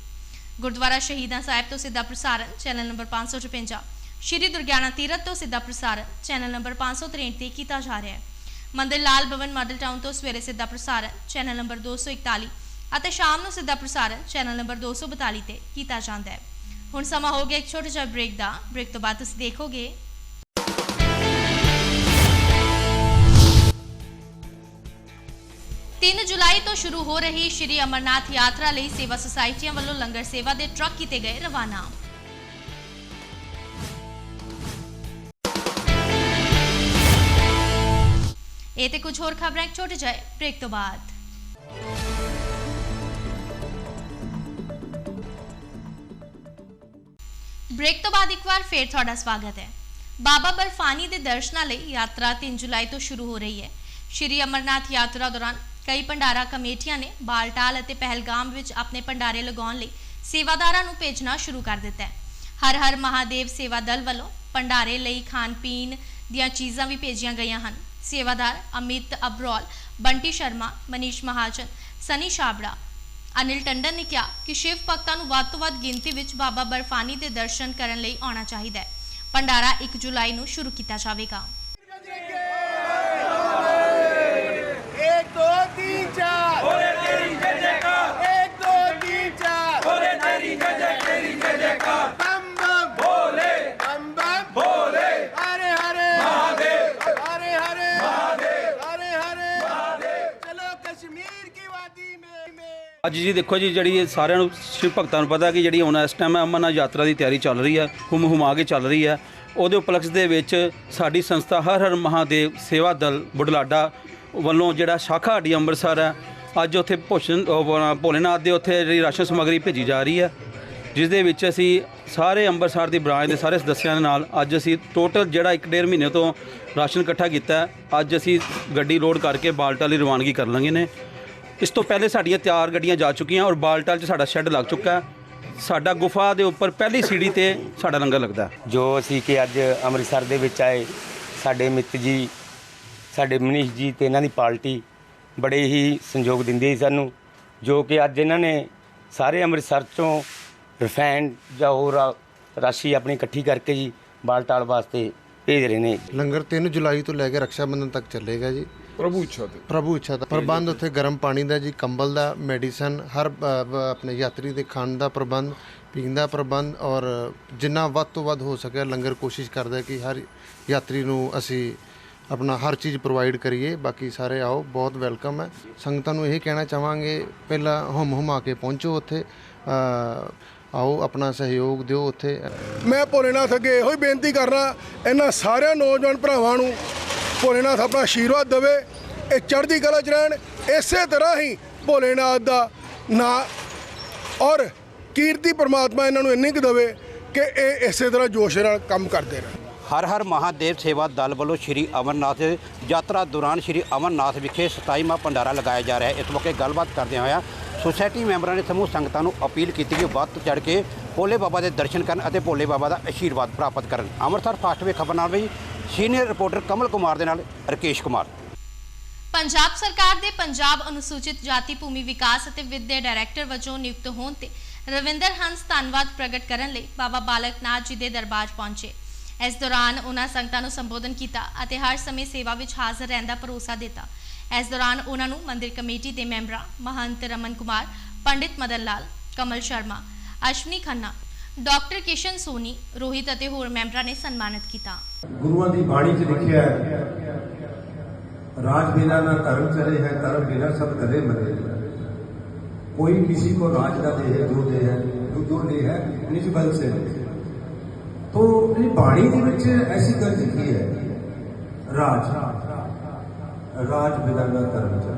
ਗੁਰਦੁਆਰਾ ਸ਼ਹੀਦਾਂ ਸਾਹਿਬ ਤੋਂ ਸਿੱਧਾ ਪ੍ਰਸਾਰਣ, ਚੈਨਲ ਨੰਬਰ 556 ਸ਼੍ਰੀ ਦੁਰਗਿਆਨਾ ਤੀਰਥ ਤੋਂ ਸਿੱਧਾ ਪ੍ਰਸਾਰਣ, ਚੈਨਲ ਨੰਬਰ 563 ਤੇ ਕੀਤਾ ਜਾ ਰਿਹਾ ਹੈ। ਮੰਦਿਰ ਲਾਲ ਭਵਨ, ਮਾਡਲ ਟਾਊਨ ਤੋਂ ਸਵੇਰੇ ਸਿੱਧਾ ਪ੍ਰਸਾਰਣ, ਚੈਨਲ ਨੰਬਰ 241 ਅਤੇ ਸ਼ਾਮ ਨੂੰ ਸਿੱਧਾ ਪ੍ਰਸਾਰਣ, ਚੈਨਲ ਨੰਬਰ 242 ਤੇ ਕੀਤਾ ਜਾਂਦਾ ਹੈ। ਹੁਣ ਸਮਾਂ ਹੋ ਗਿਆ ਇੱਕ ਛੋਟਾ ਜਿਹਾ ਬ੍ਰੇਕ ਦਾ। ਬ੍ਰੇਕ ਤੋਂ ਬਾਅਦ ਤੁਸੀਂ ਦੇਖੋਗੇ ਤਿੰਨ ਜੁਲਾਈ ਤੋਂ ਸ਼ੁਰੂ ਹੋ ਰਹੀ ਸ਼੍ਰੀ ਅਮਰਨਾਥ ਯਾਤਰਾ ਲਈ ਸੇਵਾ ਸੁਸਾਇਟੀਆਂ ਵੱਲੋਂ ਲੰਗਰ ਸੇਵਾ ਦੇ ਟਰੱਕ ਕੀਤੇ ਗਏ ਰਵਾਨਾ। ਇਹ ਤੇ ਕੁਝ ਹੋਰ ਖਬਰਾਂ, ਇੱਕ ਛੋਟੇ ਜਿਹੇ ਬ੍ਰੇਕ ਤੋਂ ਬਾਅਦ। ਬ੍ਰੇਕ ਤੋਂ ਬਾਅਦ ਇੱਕ ਵਾਰ ਫੇਰ ਤੁਹਾਡਾ ਸਵਾਗਤ ਹੈ। ਬਾਬਾ ਬਰਫਾਨੀ ਦੇ ਦਰਸ਼ਨਾਂ ਲਈ ਯਾਤਰਾ 3 ਜੁਲਾਈ ਤੋਂ ਸ਼ੁਰੂ ਹੋ ਰਹੀ ਹੈ। ਸ਼੍ਰੀ ਅਮਰਨਾਥ ਯਾਤਰਾ ਦੌਰਾਨ ਕਈ ਭੰਡਾਰਾ ਕਮੇਟੀਆਂ ਨੇ ਬਾਲਟਾਲ ਅਤੇ ਪਹਿਲਗਾਮ ਵਿੱਚ ਆਪਣੇ ਭੰਡਾਰੇ ਲਗਾਉਣ ਲਈ ਸੇਵਾਦਾਰਾਂ ਨੂੰ ਭੇਜਣਾ ਸ਼ੁਰੂ ਕਰ ਦਿੱਤਾ ਹੈ। ਹਰ ਹਰ ਮਹਾਦੇਵ ਸੇਵਾ ਦਲ ਵੱਲੋਂ ਭੰਡਾਰੇ ਲਈ ਖਾਣ ਪੀਣ ਦੀਆਂ ਚੀਜ਼ਾਂ ਵੀ ਭੇਜੀਆਂ ਗਈਆਂ ਹਨ। ਸੇਵਾਦਾਰ ਅਮਿਤ ਅਬਰੋਲ, ਬੰਟੀ ਸ਼ਰਮਾ, ਮਨੀਸ਼ ਮਹਾਜਨ, ਸਨੀ ਛਾਬੜਾ, ਅਨਿਲ ਟੰਡਨ ਨੇ ਕਿਹਾ ਕਿ ਸ਼ਿਵ ਭਗਤਾਂ ਨੂੰ ਵੱਧ ਤੋਂ ਵੱਧ ਗਿਣਤੀ ਵਿੱਚ ਬਾਬਾ ਬਰਫਾਨੀ ਦੇ ਦਰਸ਼ਨ ਕਰਨ ਲਈ ਆਉਣਾ ਚਾਹੀਦਾ ਹੈ। ਭੰਡਾਰਾ 1 ਜੁਲਾਈ ਨੂੰ ਸ਼ੁਰੂ ਕੀਤਾ ਜਾਵੇਗਾ। दो तीन चार बोले तेरी जय जयकार एक दो तीन चार बोले तेरी जय जय तेरी जय जयकार बम बम बोले बम बम बोले हरे हरे महादेव हरे हरे महादेव हरे हरे महादेव चलो कश्मीर की वादी में में ਅੱਜ ਜੀ ਦੇਖੋ ਜੀ ਜਿਹੜੀ ਇਹ ਸਾਰਿਆਂ ਨੂੰ ਸ਼ਿਵ ਭਗਤਾਂ ਨੂੰ ਪਤਾ ਕਿ ਜਿਹੜੀ ਹੁਣ ਇਸ ਟਾਈਮ ਅਮਰਨਾਥ ਯਾਤਰਾ ਦੀ ਤਿਆਰੀ ਚੱਲ ਰਹੀ ਹੈ ਹੁਮ ਹੁਮਾ ਕੇ ਚੱਲ ਰਹੀ ਹੈ ਉਹਦੇ ਉਪਲਕਸ਼ ਦੇ ਵਿੱਚ ਸਾਡੀ ਸੰਸਥਾ ਹਰ ਹਰ ਮਹਾਦੇਵ ਸੇਵਾ ਦਲ ਬੁਢਲਾਡਾ ਵੱਲੋਂ ਜਿਹੜਾ ਸ਼ਾਖਾ ਸਾਡੀ ਅੰਮ੍ਰਿਤਸਰ ਹੈ, ਅੱਜ ਉੱਥੇ ਭੋਜਨ ਭੋਲੇਨਾਥ ਦੇ ਉੱਥੇ ਜਿਹੜੀ ਰਾਸ਼ਨ ਸਮੱਗਰੀ ਭੇਜੀ ਜਾ ਰਹੀ ਹੈ, ਜਿਸ ਦੇ ਵਿੱਚ ਅਸੀਂ ਸਾਰੇ ਅੰਮ੍ਰਿਤਸਰ ਦੀ ਬ੍ਰਾਂਚ ਦੇ ਸਾਰੇ ਸਦੱਸਿਆਂ ਦੇ ਨਾਲ ਅੱਜ ਅਸੀਂ ਟੋਟਲ ਜਿਹੜਾ 1.5 ਮਹੀਨੇ ਤੋਂ ਰਾਸ਼ਨ ਇਕੱਠਾ ਕੀਤਾ ਅੱਜ ਅਸੀਂ ਗੱਡੀ ਲੋਡ ਕਰਕੇ ਬਾਲਟਾ ਲਈ ਰਵਾਨਗੀ ਕਰ ਲਾਂਗੇ ਨੇ। ਇਸ ਤੋਂ ਪਹਿਲੇ ਸਾਡੀਆਂ ਤਿਆਰ ਗੱਡੀਆਂ ਜਾ ਚੁੱਕੀਆਂ ਔਰ ਬਾਲਟਾਲ 'ਚ ਸਾਡਾ ਸ਼ੈੱਡ ਲੱਗ ਚੁੱਕਾ ਸਾਡਾ ਗੁਫਾ ਦੇ ਉੱਪਰ ਪਹਿਲੀ ਸੀੜੀ ਤੇ ਸਾਡਾ ਲੰਗਰ ਲੱਗਦਾ ਜੋ ਅਸੀਂ ਕਿ ਅੱਜ ਅੰਮ੍ਰਿਤਸਰ ਦੇ ਵਿੱਚ ਆਏ, ਸਾਡੇ ਮਿੱਤ ਜੀ ਸਾਡੇ ਮਨੀਸ਼ ਜੀ ਤੇ ਇਹਨਾਂ ਦੀ ਪਾਰਟੀ ਬੜੇ ਹੀ ਸੰਯੋਗ ਦਿੰਦੇ ਸੀ ਸਾਨੂੰ ਜੋ ਕਿ ਅੱਜ ਇਹਨਾਂ ਨੇ ਸਾਰੇ ਅੰਮ੍ਰਿਤਸਰ ਚੋਂ ਰਿਫਾਈਨਡ ਜਾਂ ਹੋਰ ਰਾਸ਼ੀ ਆਪਣੀ ਇਕੱਠੀ ਕਰਕੇ ਜੀ ਬਾਲਟਾਲ ਵਾਸਤੇ ਭੇਜ ਰਹੇ ਨੇ। ਲੰਗਰ 3 ਜੁਲਾਈ ਤੋਂ ਲੈ ਕੇ ਰੱਖਿਆ ਬੰਧਨ ਤੱਕ ਚੱਲੇਗਾ ਜੀ। ਪ੍ਰਭੂ ਇੱਛਾ ਤੇ। ਪ੍ਰਭੂ ਇੱਛਾ ਦਾ ਪ੍ਰਬੰਧ ਉੱਥੇ ਗਰਮ ਪਾਣੀ ਦਾ ਜੀ ਕੰਬਲ ਦਾ ਮੈਡੀਸਨ ਹਰ ਅ, ਬ- ਆਪਣੇ ਯਾਤਰੀ ਦੇ ਖਾਣ ਦਾ ਪ੍ਰਬੰਧ ਪੀਣ ਦਾ ਪ੍ਰਬੰਧ ਔਰ ਜਿੰਨਾ ਵੱਧ ਤੋਂ ਵੱਧ ਹੋ ਸਕੇ ਲੰਗਰ ਕੋਸ਼ਿਸ਼ ਕਰਦਾ ਹੈ ਕਿ ਹਰ ਯਾਤਰੀ ਨੂੰ ਅਸੀਂ ਆਪਣਾ ਹਰ ਚੀਜ਼ ਪ੍ਰੋਵਾਈਡ ਕਰੀਏ, ਬਾਕੀ ਸਾਰੇ ਆਓ, ਬਹੁਤ ਵੈਲਕਮ ਹੈ। ਸੰਗਤਾਂ ਨੂੰ ਇਹ ਕਹਿਣਾ ਚਾਹਾਂਗੇ, ਪਹਿਲਾਂ ਹੁਮ ਆ ਕੇ ਪਹੁੰਚੋ ਉੱਥੇ ਆਓ, ਆਪਣਾ ਸਹਿਯੋਗ ਦਿਓ ਉੱਥੇ। ਮੈਂ ਭੋਲੇਨਾਥ ਅੱਗੇ ਇਹੋ ਹੀ ਬੇਨਤੀ ਕਰਨਾ, ਇਹਨਾਂ ਸਾਰਿਆਂ ਨੌਜਵਾਨ ਭਰਾਵਾਂ ਨੂੰ ਭੋਲੇਨਾਥ ਆਪਣਾ ਆਸ਼ੀਰਵਾਦ ਦੇਵੇ, ਇਹ ਚੜ੍ਹਦੀ ਕਲਾ 'ਚ ਰਹਿਣ, ਇਸੇ ਤਰ੍ਹਾਂ ਹੀ ਭੋਲੇਨਾਥ ਦਾ ਨਾਂ ਔਰ ਕੀਰਤੀ ਪਰਮਾਤਮਾ ਇਹਨਾਂ ਨੂੰ ਇੰਨੀ ਕੁ ਦੇਵੇ ਕਿ ਇਹ ਇਸੇ ਤਰ੍ਹਾਂ ਜੋਸ਼ ਨਾਲ ਕੰਮ ਕਰਦੇ ਰਹਿਣ। ਹਰ ਹਰ ਮਹਾਦੇਵ ਸੇਵਾ ਦਲ ਵੱਲੋਂ ਸ਼੍ਰੀ ਅਮਰਨਾਥ ਯਾਤਰਾ ਦੌਰਾਨ ਸ਼੍ਰੀ ਅਮਰਨਾਥ ਵਿਖੇ 27ਵਾਂ ਭੰਡਾਰਾ ਲਗਾਇਆ ਜਾ ਰਿਹਾ ਹੈ। ਇਸ ਮੌਕੇ ਗੱਲਬਾਤ ਕਰਦਿਆਂ ਹੋਇਆਂ ਸੁਸਾਇਟੀ ਮੈਂਬਰਾਂ ਨੇ ਸਮੂਹ ਸੰਗਤਾਂ ਨੂੰ ਅਪੀਲ ਕੀਤੀ ਕਿ ਵੱਧ ਤੋਂ ਚੜ੍ਹ ਕੇ ਭੋਲੇ ਬਾਬਾ ਦੇ ਦਰਸ਼ਨ ਕਰਨ ਅਤੇ ਭੋਲੇ ਬਾਬਾ ਦਾ ਆਸ਼ੀਰਵਾਦ ਪ੍ਰਾਪਤ ਕਰਨ। ਅੰਮ੍ਰਿਤਸਰ ਫਾਸਟਵੇ ਖਬਰ ਨਾਲ ਵੀ ਸੀਨੀਅਰ ਰਿਪੋਰਟਰ ਕਮਲ ਕੁਮਾਰ ਦੇ ਨਾਲ ਰਕੇਸ਼ ਕੁਮਾਰ। ਪੰਜਾਬ ਸਰਕਾਰ ਦੇ ਪੰਜਾਬ ਅਨੁਸੂਚਿਤ ਜਾਤੀ ਭੂਮੀ ਵਿਕਾਸ ਅਤੇ ਵਿੱਤ ਦੇ ਡਾਇਰੈਕਟਰ ਵਜੋਂ ਨਿਯੁਕਤ ਹੋਣ ਤੇ ਰਵਿੰਦਰ ਹੰਸ ਧੰਨਵਾਦ ਪ੍ਰਗਟ ਕਰਨ ਲਈ ਬਾਬਾ ਬਾਲਕ ਨਾਥ ਜੀ ਦੇ ਦਰਬਾਰ ਪਹੁੰਚੇ। ਇਸ ਦੌਰਾਨ ਉਹਨਾਂ ਸੰਗਤਾਂ ਨੂੰ ਸੰਬੋਧਨ ਕੀਤਾ ਅਤੇ ਹਰ ਸਮੇਂ ਸੇਵਾ ਵਿੱਚ ਹਾਜ਼ਰ ਰਹਿਣ ਦਾ ਭਰੋਸਾ ਦਿੱਤਾ। ਇਸ ਦੌਰਾਨ ਉਹਨਾਂ ਨੂੰ ਮੰਦਿਰ ਕਮੇਟੀ ਦੇ ਮੈਂਬਰਾਂ ਮਹੰਤ ਰਮਨ ਕੁਮਾਰ, ਪੰਡਿਤ ਮਦਨ ਲਾਲ, ਕਮਲ ਸ਼ਰਮਾ, ਅਸ਼ਵਨੀ ਖੰਨਾ, ਡਾਕਟਰ ਕਿਸ਼ਨ ਸੋਨੀ, ਰੋਹਿਤ ਅਤੇ ਹੋਰ ਮੈਂਬਰਾਂ ਨੇ ਸਨਮਾਨਿਤ ਕੀਤਾ। ਗੁਰੂਆਂ ਦੀ ਬਾਣੀ 'ਚ ਲਿਖਿਆ ਹੈ, ਰਾਜ ਬਿਨਾ ਨਾ ਧਰਮ ਚਲੇ ਹੈ, ਧਰਮ ਬਿਨਾ ਸਭ ਗਦੇ ਮਰੇ ਕੋਈ ਕਿਸੇ ਕੋ ਰਾਜ ਦਾ ਦੇ ਹੈ ਜੋ ਦੇ ਹੈ ਜੋ ਦੁਰ ਦੇ ਹੈ, ਨਿਜ ਬਲ ਸੇ ਤੋ ਇਹ ਬਾਣੀ ਦੇ ਵਿੱਚ ਐਸੀ ਗੱਲ ਲਿਖੀ ਹੈ, ਰਾਜ ਰਾਜ ਬਿਦਾਨਾ ਧਰਮ ਚ,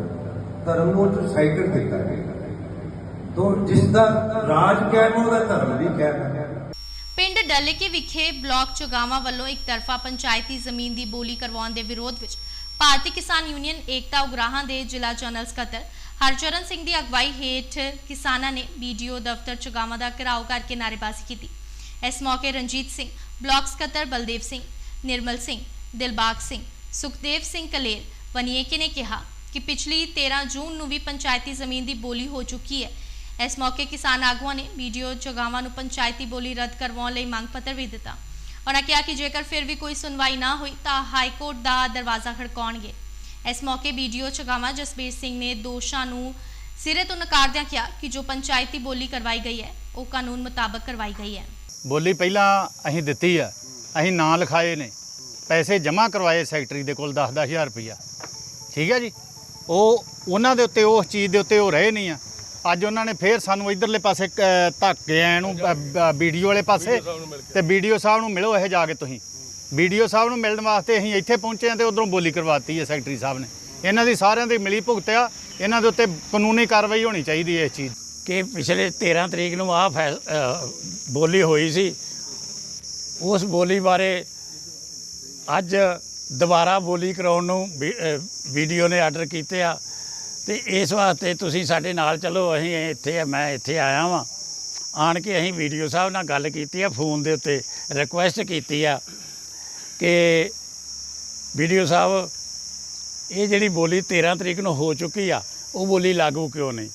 ਧਰਮ ਨੂੰ ਸਾਈਕਲ ਦਿੱਤਾ ਹੈ ਤੋ ਜਿਸ ਦਾ ਰਾਜ ਕਹਿਣਾ ਉਹਦਾ ਧਰਮ ਵੀ ਕਹਿਣਾ ਪਿੰਡ ਡੱਲਕੇ ਵਿਖੇ ਬਲਾਕ ਚੁਗਾਵਾ ਵੱਲੋਂ ਇੱਕ ਤਰਫਾ ਪੰਚਾਇਤੀ ਜ਼ਮੀਨ ਦੀ ਬੋਲੀ ਕਰਵਾਉਣ ਦੇ ਵਿਰੋਧ ਵਿੱਚ ਭਾਰਤੀ ਕਿਸਾਨ ਯੂਨੀਅਨ ਏਕਤਾ ਉਗਰਾਹਾਂ ਦੇ ਜ਼ਿਲ੍ਹਾ ਜਨਰਲ ਸਕੱਤਰ ਹਰਚਰਨ ਸਿੰਘ ਦੀ ਅਗਵਾਈ ਹੇਠ ਕਿਸਾਨਾਂ ਨੇ ਵੀਡੀਓ ਦਫ਼ਤਰ ਚੁਗਾਵਾ ਦਾ ਘਿਰਾਓ ਕਰਕੇ ਨਾਰੇਬਾਜ਼ੀ ਕੀਤੀ। ਇਸ ਮੌਕੇ ਰਣਜੀਤ ਸਿੰਘ, ਬਲਾਕ ਸਕੱਤਰ ਬਲਦੇਵ ਸਿੰਘ, ਨਿਰਮਲ ਸਿੰਘ, ਦਿਲਬਾਗ ਸਿੰਘ, ਸੁਖਦੇਵ ਸਿੰਘ ਕਲੇਰ ਵਨੀਏਕੇ ਨੇ ਕਿਹਾ ਕਿ ਪਿਛਲੀ 13 ਜੂਨ ਨੂੰ ਵੀ ਪੰਚਾਇਤੀ ਜ਼ਮੀਨ ਦੀ ਬੋਲੀ ਹੋ ਚੁੱਕੀ ਹੈ। ਇਸ ਮੌਕੇ ਕਿਸਾਨ ਆਗੂਆਂ ਨੇ ਵੀਡੀਓ ਚੁਗਾਵਾਂ ਨੂੰ ਪੰਚਾਇਤੀ ਬੋਲੀ ਰੱਦ ਕਰਵਾਉਣ ਲਈ ਮੰਗ ਪੱਤਰ ਵੀ ਦਿੱਤਾ। ਉਹਨਾਂ ਕਿਹਾ ਕਿ ਜੇਕਰ ਫਿਰ ਵੀ ਕੋਈ ਸੁਣਵਾਈ ਨਾ ਹੋਈ ਤਾਂ ਹਾਈ ਕੋਰਟ ਦਾ ਦਰਵਾਜ਼ਾ ਖੜਕਾਉਣਗੇ। ਇਸ ਮੌਕੇ ਵੀਡੀਓ ਚੁਗਾਵਾਂ ਜਸਬੀਰ ਸਿੰਘ ਨੇ ਦੋਸ਼ਾਂ ਨੂੰ ਸਿਰੇ ਤੋਂ ਨਕਾਰਦਿਆਂ ਕਿਹਾ ਕਿ ਜੋ ਪੰਚਾਇਤੀ ਬੋਲੀ ਕਰਵਾਈ ਗਈ ਹੈ, ਉਹ ਕਾਨੂੰਨ ਮੁਤਾਬਕ ਕਰਵਾਈ ਗਈ ਹੈ। ਬੋਲੀ ਪਹਿਲਾਂ ਅਸੀਂ ਦਿੱਤੀ ਆ। ਅਸੀਂ ਨਾਂ ਲਿਖਾਏ ਨੇ। ਪੈਸੇ ਜਮ੍ਹਾਂ ਕਰਵਾਏ ਸੈਕਟਰੀ ਦੇ ਕੋਲ 10 ਹਜ਼ਾਰ ਰੁਪਈਆ। ਠੀਕ ਹੈ ਜੀ? ਉਹ ਉਹਨਾਂ ਦੇ ਉੱਤੇ ਉਸ ਚੀਜ਼ ਦੇ ਉੱਤੇ ਉਹ ਰਹੇ ਨਹੀਂ ਆ। ਅੱਜ ਉਹਨਾਂ ਨੇ ਫੇਰ ਸਾਨੂੰ ਇਧਰਲੇ ਪਾਸੇ ਧੱਕ ਆਏ ਨੂੰ ਵੀਡੀਓ ਵਾਲੇ ਪਾਸੇ ਤੇ ਵੀਡੀਓ ਸਾਹਿਬ ਨੂੰ ਮਿਲੋ ਇਹ ਜਾ ਕੇ ਤੁਸੀਂ। ਵੀਡੀਓ ਸਾਹਿਬ ਨੂੰ ਮਿਲਣ ਵਾਸਤੇ ਅਸੀਂ ਇੱਥੇ ਪਹੁੰਚੇ ਆ ਤੇ ਉਧਰੋਂ ਬੋਲੀ ਕਰਵਾਤੀ ਹੈ ਸੈਕਟਰੀ ਸਾਹਿਬ ਨੇ। ਇਹਨਾਂ ਦੀ ਸਾਰਿਆਂ ਦੀ ਮਿਲੀ ਭੁਗਤ ਆ ਇਹਨਾਂ ਦੇ ਉੱਤੇ ਕਾਨੂੰਨੀ ਕਾਰਵਾਈ ਹੋਣੀ ਚਾਹੀਦੀ ਹੈ ਇਸ ਚੀਜ਼ ਕਿ ਪਿਛਲੇ 13 ਤਰੀਕ ਨੂੰ ਆ ਬੋਲੀ ਹੋਈ ਸੀ। ਉਸ ਬੋਲੀ ਬਾਰੇ ਅੱਜ ਦੁਬਾਰਾ ਬੋਲੀ ਕਰਾਉਣ ਨੂੰ ਵੀ- ਅ, ਵੀਡੀਓ ਨੇ ਆਰਡਰ ਕੀਤੇ ਆ। ਤੇ ਇਸ ਵਾਸਤੇ ਤੁਸੀਂ ਸਾਡੇ ਨਾਲ ਚਲੋ ਅਸੀਂ ਇੱਥੇ ਮੈਂ ਇੱਥੇ ਆਇਆ ਵਾਂ। ਆਣ ਕੇ ਅਸੀਂ ਵੀਡੀਓ ਸਾਹਿਬ ਨਾਲ ਗੱਲ ਕੀਤੀ ਆ ਫੋਨ ਦੇ ਉੱਤੇ ਰਿਕੁਐਸਟ ਕੀਤੀ ਆ ਕਿ ਵੀਡੀਓ ਸਾਹਿਬ ਇਹ ਜਿਹੜੀ ਬੋਲੀ 13 ਤਰੀਕ ਨੂੰ ਹੋ ਚੁੱਕੀ ਆ ਉਹ ਬੋਲੀ ਲਾਗੂ ਕਿਉਂ ਨਹੀਂ?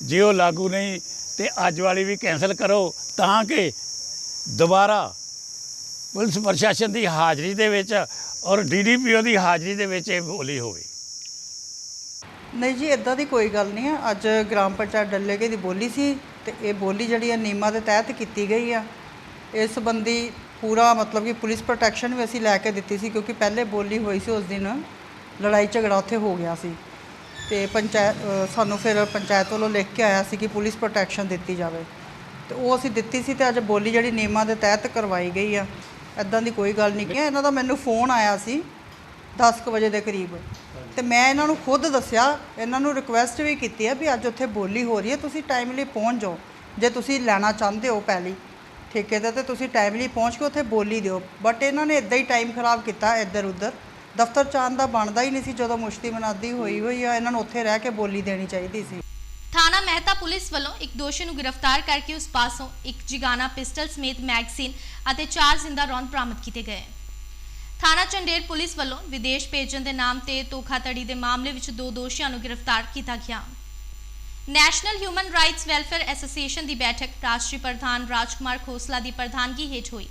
ਜੇ ਉਹ ਲਾਗੂ ਨਹੀਂ ਤੇ ਅੱਜ ਵਾਲੀ ਵੀ ਕੈਨਸਲ ਕਰੋ ਤਾਂ ਕਿ ਦੁਬਾਰਾ ਪੁਲਿਸ ਪ੍ਰਸ਼ਾਸਨ ਦੀ ਹਾਜ਼ਰੀ ਦੇ ਵਿੱਚ ਔਰ ਡੀਡੀਪੀਓ ਦੀ ਹਾਜ਼ਰੀ ਦੇ ਵਿੱਚ ਇਹ ਬੋਲੀ ਹੋਵੇ। ਨਹੀਂ ਜੀ ਇਦਾਂ ਦੀ ਕੋਈ ਗੱਲ ਨਹੀਂ ਆ। ਅੱਜ ਗ੍ਰਾਮ ਪੰਚਾਇਤ ਡੱਲੇਕੇ ਦੀ ਬੋਲੀ ਸੀ ਤੇ ਇਹ ਬੋਲੀ ਜਿਹੜੀ ਆ ਨਿਯਮਾਂ ਦੇ ਤਹਿਤ ਕੀਤੀ ਗਈ ਆ। ਇਸ ਸੰਬੰਧੀ ਪੂਰਾ ਮਤਲਬ ਕਿ ਪੁਲਿਸ ਪ੍ਰੋਟੈਕਸ਼ਨ ਵੀ ਅਸੀਂ ਲੈ ਕੇ ਦਿੱਤੀ ਸੀ ਕਿਉਂਕਿ ਪਹਿਲੇ ਬੋਲੀ ਹੋਈ ਸੀ ਉਸ ਦਿਨ ਲੜਾਈ ਝਗੜਾ ਉੱਥੇ ਹੋ ਗਿਆ ਸੀ। ਤੇ ਪੰਚਾਇਤ ਸਾਨੂੰ ਫਿਰ ਪੰਚਾਇਤ ਵੱਲੋਂ ਲਿਖ ਕੇ ਆਇਆ ਸੀ ਕਿ ਪੁਲਿਸ ਪ੍ਰੋਟੈਕਸ਼ਨ ਦਿੱਤੀ ਜਾਵੇ। ਤੇ ਉਹ ਅਸੀਂ ਦਿੱਤੀ ਸੀ ਤੇ ਅੱਜ ਬੋਲੀ ਜਿਹੜੀ ਨਿਯਮਾਂ ਦੇ ਤਹਿਤ ਕਰਵਾਈ ਗਈ ਆ। ਇਦਾਂ ਦੀ ਕੋਈ ਗੱਲ ਨਹੀਂ ਕਿ ਇਹਨਾਂ ਦਾ ਮੈਨੂੰ ਫੋਨ ਆਇਆ ਸੀ 10 ਕੁ ਵਜੇ ਦੇ ਕਰੀਬ। ਤੇ ਮੈਂ ਇਹਨਾਂ ਨੂੰ ਖੁਦ ਦੱਸਿਆ, ਇਹਨਾਂ ਨੂੰ ਰਿਕੁਐਸਟ ਵੀ ਕੀਤੀ ਹੈ ਵੀ ਅੱਜ ਉੱਥੇ ਬੋਲੀ ਹੋ ਰਹੀ ਹੈ, ਤੁਸੀਂ ਟਾਈਮਲੀ ਪਹੁੰਚ ਜਾਓ। ਜੇ ਤੁਸੀਂ ਲੈਣਾ ਚਾਹੁੰਦੇ ਹੋ ਪਹਿਲੀ ਠੇਕੇ ਤੇ ਤੇ ਤੁਸੀਂ ਟਾਈਮਲੀ ਪਹੁੰਚ ਕੇ ਉੱਥੇ ਬੋਲੀ ਦਿਓ। ਬਟ ਇਹਨਾਂ ਨੇ ਇਦਾਂ ਹੀ ਟਾਈਮ ਖਰਾਬ ਕੀਤਾ ਇੱਧਰ ਉੱਧਰ ਦਫ਼ਤਰ ਚਾਨ ਦਾ ਬਣਦਾ ਹੀ ਨਹੀਂ ਸੀ, ਜਦੋਂ ਮੁਸ਼ਤੀ ਮਨਾਦੀ ਹੋਈ ਹੋਈ ਆ, ਇਹਨਾਂ ਨੂੰ ਉੱਥੇ ਰਹਿ ਕੇ ਬੋਲੀ ਦੇਣੀ ਚਾਹੀਦੀ ਸੀ। ਥਾਣਾ ਮਹਿਤਾ ਪੁਲਿਸ ਵੱਲੋਂ ਇੱਕ ਦੋਸ਼ੀ ਨੂੰ ਗ੍ਰਿਫਤਾਰ ਕਰਕੇ ਉਸ ਪਾਸੋਂ ਇੱਕ ਜਿਗਾਨਾ ਪਿਸਟਲ ਸਮੇਤ ਮੈਗਜ਼ੀਨ ਅਤੇ ਚਾਰ ਜ਼ਿੰਦਾ ਰੌਂਦ ਬਰਾਮਦ ਕੀਤੇ ਗਏ। ਥਾਣਾ ਚੰਡੇਰ ਪੁਲਿਸ ਵੱਲੋਂ ਵਿਦੇਸ਼ ਭੇਜਣ ਦੇ ਨਾਮ ਤੇ ਧੋਖਾਧੜੀ ਦੇ ਮਾਮਲੇ ਵਿੱਚ ਦੋ ਦੋਸ਼ੀਆਂ ਨੂੰ ਗ੍ਰਿਫਤਾਰ ਕੀਤਾ ਗਿਆ। National human rights welfare association ਦੀ ਬੈਠਕ ਰਾਸ਼ਟਰੀ ਪ੍ਰਧਾਨ ਰਾਜਕੁਮਾਰ ਖੋਸਲਾ ਦੀ ਪ੍ਰਧਾਨਗੀ ਹੇਠ ਹੋਈ,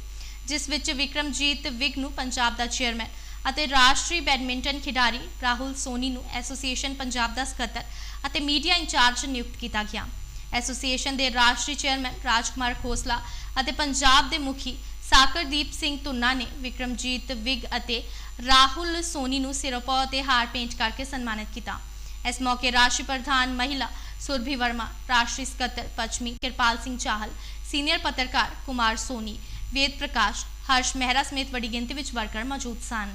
ਜਿਸ ਵਿੱਚ ਵਿਕਰਮਜੀਤ ਵਿਗ ਨੂੰ ਪੰਜਾਬ ਦਾ ਚੇਅਰਮੈਨ ਅਤੇ ਰਾਸ਼ਟਰੀ ਬੈਡਮਿੰਟਨ ਖਿਡਾਰੀ ਰਾਹੁਲ ਸੋਨੀ ਨੂੰ ਐਸੋਸੀਏਸ਼ਨ ਪੰਜਾਬ ਦਾ ਸਕੱਤਰ ਅਤੇ ਮੀਡੀਆ ਇੰਚਾਰਜ ਨਿਯੁਕਤ ਕੀਤਾ ਗਿਆ। ਐਸੋਸੀਏਸ਼ਨ ਦੇ ਰਾਸ਼ਟਰੀ ਚੇਅਰਮੈਨ ਰਾਜਕੁਮਾਰ ਖੋਸਲਾ ਅਤੇ ਪੰਜਾਬ ਦੇ ਮੁਖੀ ਸਾਕਰਦੀਪ ਸਿੰਘ ਤੁੰਨਾ ਨੇ ਵਿਕਰਮਜੀਤ ਵਿਗ ਅਤੇ ਰਾਹੁਲ ਸੋਨੀ ਨੂੰ ਸਿਰੋਪਾ ਅਤੇ ਹਾਰ ਪੇਂਟ ਕਰਕੇ ਸਨਮਾਨਿਤ ਕੀਤਾ। ਇਸ ਮੌਕੇ ਰਾਸ਼ਟਰੀ ਪ੍ਰਧਾਨ ਮਹਿਲਾ ਸੁਰਭੀ ਵਰਮਾ, ਰਾਸ਼ਟਰੀ ਸਕੱਤਰ ਪੱਛਮੀ ਕਿਰਪਾਲ ਸਿੰਘ ਚਾਹਲ, ਸੀਨੀਅਰ ਪੱਤਰਕਾਰ ਕੁਮਾਰ ਸੋਨੀ, ਵੇਦ ਪ੍ਰਕਾਸ਼, ਹਰਸ਼ ਮਹਿਰਾ ਸਮੇਤ ਵੱਡੀ ਗਿਣਤੀ ਵਿੱਚ ਵਰਕਰ ਮੌਜੂਦ ਸਨ।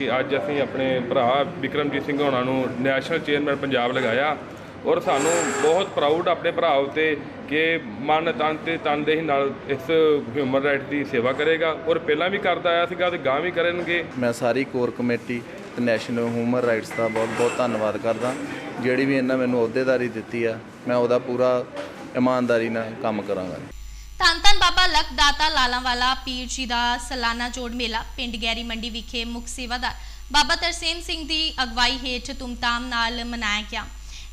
ਅੱਜ ਅਸੀਂ ਆਪਣੇ ਭਰਾ ਵਿਕਰਮਜੀਤ ਸਿੰਘ ਹੋਣਾ ਨੂੰ ਨੈਸ਼ਨਲ ਚੇਅਰਮੈਨ ਪੰਜਾਬ ਲਗਾਇਆ ਔਰ ਸਾਨੂੰ ਬਹੁਤ ਪ੍ਰਾਊਡ ਆਪਣੇ ਭਰਾ ਉਤੇ ਕਿ ਮਨ, ਤਨ ਤੇ ਤਨਦੇਹੀ ਨਾਲ ਇਸ ਹਿਊਮਨ ਰਾਈਟ ਦੀ ਸੇਵਾ ਕਰੇਗਾ ਔਰ ਪਹਿਲਾਂ ਵੀ ਕਰਦਾ ਆਇਆ ਸੀਗਾ ਤੇ ਗਾਂ ਵੀ ਕਰਨਗੇ। ਮੈਂ ਸਾਰੀ ਕੋਰ ਕਮੇਟੀ ਤੇ ਨੈਸ਼ਨਲ ਹਿਊਮਨ ਰਾਈਟਸ ਦਾ ਬਹੁਤ ਬਹੁਤ ਧੰਨਵਾਦ ਕਰਦਾ। ਜਿਹੜੀ ਵੀ ਇਹਨਾਂ ਮੈਨੂੰ ਅਹੁਦੇਦਾਰੀ ਦਿੱਤੀ ਆ, ਮੈਂ ਉਹਦਾ ਪੂਰਾ ਇਮਾਨਦਾਰੀ ਨਾਲ ਕੰਮ ਕਰਾਂਗਾ। ਧੰਨ ਧੰਨ ਬਾਬਾ ਲਖ ਦਾਤਾ ਲਾਲਾਂਵਾਲਾ ਪੀਰ ਜੀ ਦਾ ਸਾਲਾਨਾ ਜੋੜ ਮੇਲਾ ਪਿੰਡ ਗੈਰੀ ਮੰਡੀ ਵਿਖੇ ਮੁੱਖ ਸੇਵਾਦਾਰ ਬਾਬਾ ਤਰਸੇਮ ਸਿੰਘ ਦੀ ਅਗਵਾਈ ਹੇਠ ਤੁਮਤਾਮ ਨਾਲ ਮਨਾਇਆ ਗਿਆ।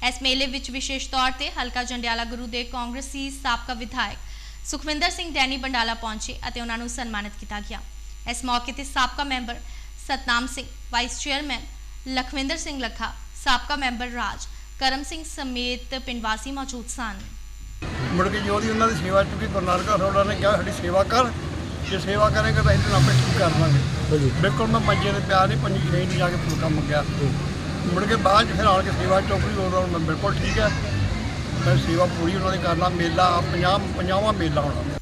ਇਸ ਮੇਲੇ ਵਿੱਚ ਵਿਸ਼ੇਸ਼ ਤੌਰ ਤੇ ਹਲਕਾ ਜੰਡਿਆਲਾ ਗੁਰੂ ਦੇ ਕਾਂਗਰਸੀ ਸਾਬਕਾ ਵਿਧਾਇਕ ਸੁਖਵਿੰਦਰ ਸਿੰਘ ਡੈਨੀ ਬੰਡਾਲਾ ਪਹੁੰਚੇ ਅਤੇ ਉਹਨਾਂ ਨੂੰ ਸਨਮਾਨਿਤ ਕੀਤਾ ਗਿਆ। ਇਸ ਮੌਕੇ ਤੇ ਸਾਬਕਾ member Satnam Singh, vice chairman Lakhwinder Singh Lakha, ਸਾਬਕਾ ਮੈਂਬਰ ਰਾਜ ਕਰਮ ਸਿੰਘ ਸਮੇਤ ਪਿੰਡ ਵਾਸੀ ਮੌਜੂਦ ਸਨ। ਮੁੜ ਕੇ ਜੋ ਦੀ ਉਹਨਾਂ ਦੀ ਸੇਵਾ ਚੁੱਕੀ ਗੁਰੂ ਨਾਨਕ ਨੇ ਕਿਹਾ ਸਾਡੀ ਸੇਵਾ ਕਰ ਜੇ ਸੇਵਾ ਕਰੇਗਾ ਤਾਂ ਤੈਨੂੰ ਆਪੇ ਠੀਕ ਕਰ ਲਾਂਗੇ ਬਿਲਕੁਲ ਮੈਂ ਮੰਜੇ ਤੇ ਪਿਆ ਨਹੀਂ ਪੰਜੀ ਛੇ ਨੂੰ ਜਾ ਕੇ ਫੁਲਕਾ ਮੰਗਿਆ। ਮੁੜ ਕੇ ਬਾਅਦ 'ਚ ਫਿਰ ਆਣ ਕੇ ਸੇਵਾ ਚੌਕਰੀ ਉਹਨਾਂ ਨੂੰ ਬਿਲਕੁਲ ਠੀਕ ਹੈ ਮੈਂ ਸੇਵਾ ਪੂਰੀ ਉਹਨਾਂ ਦੀ ਕਰਨਾ ਮੇਲਾ 50 50ਵਾਂ ਮੇਲਾ ਹੋਣਾ।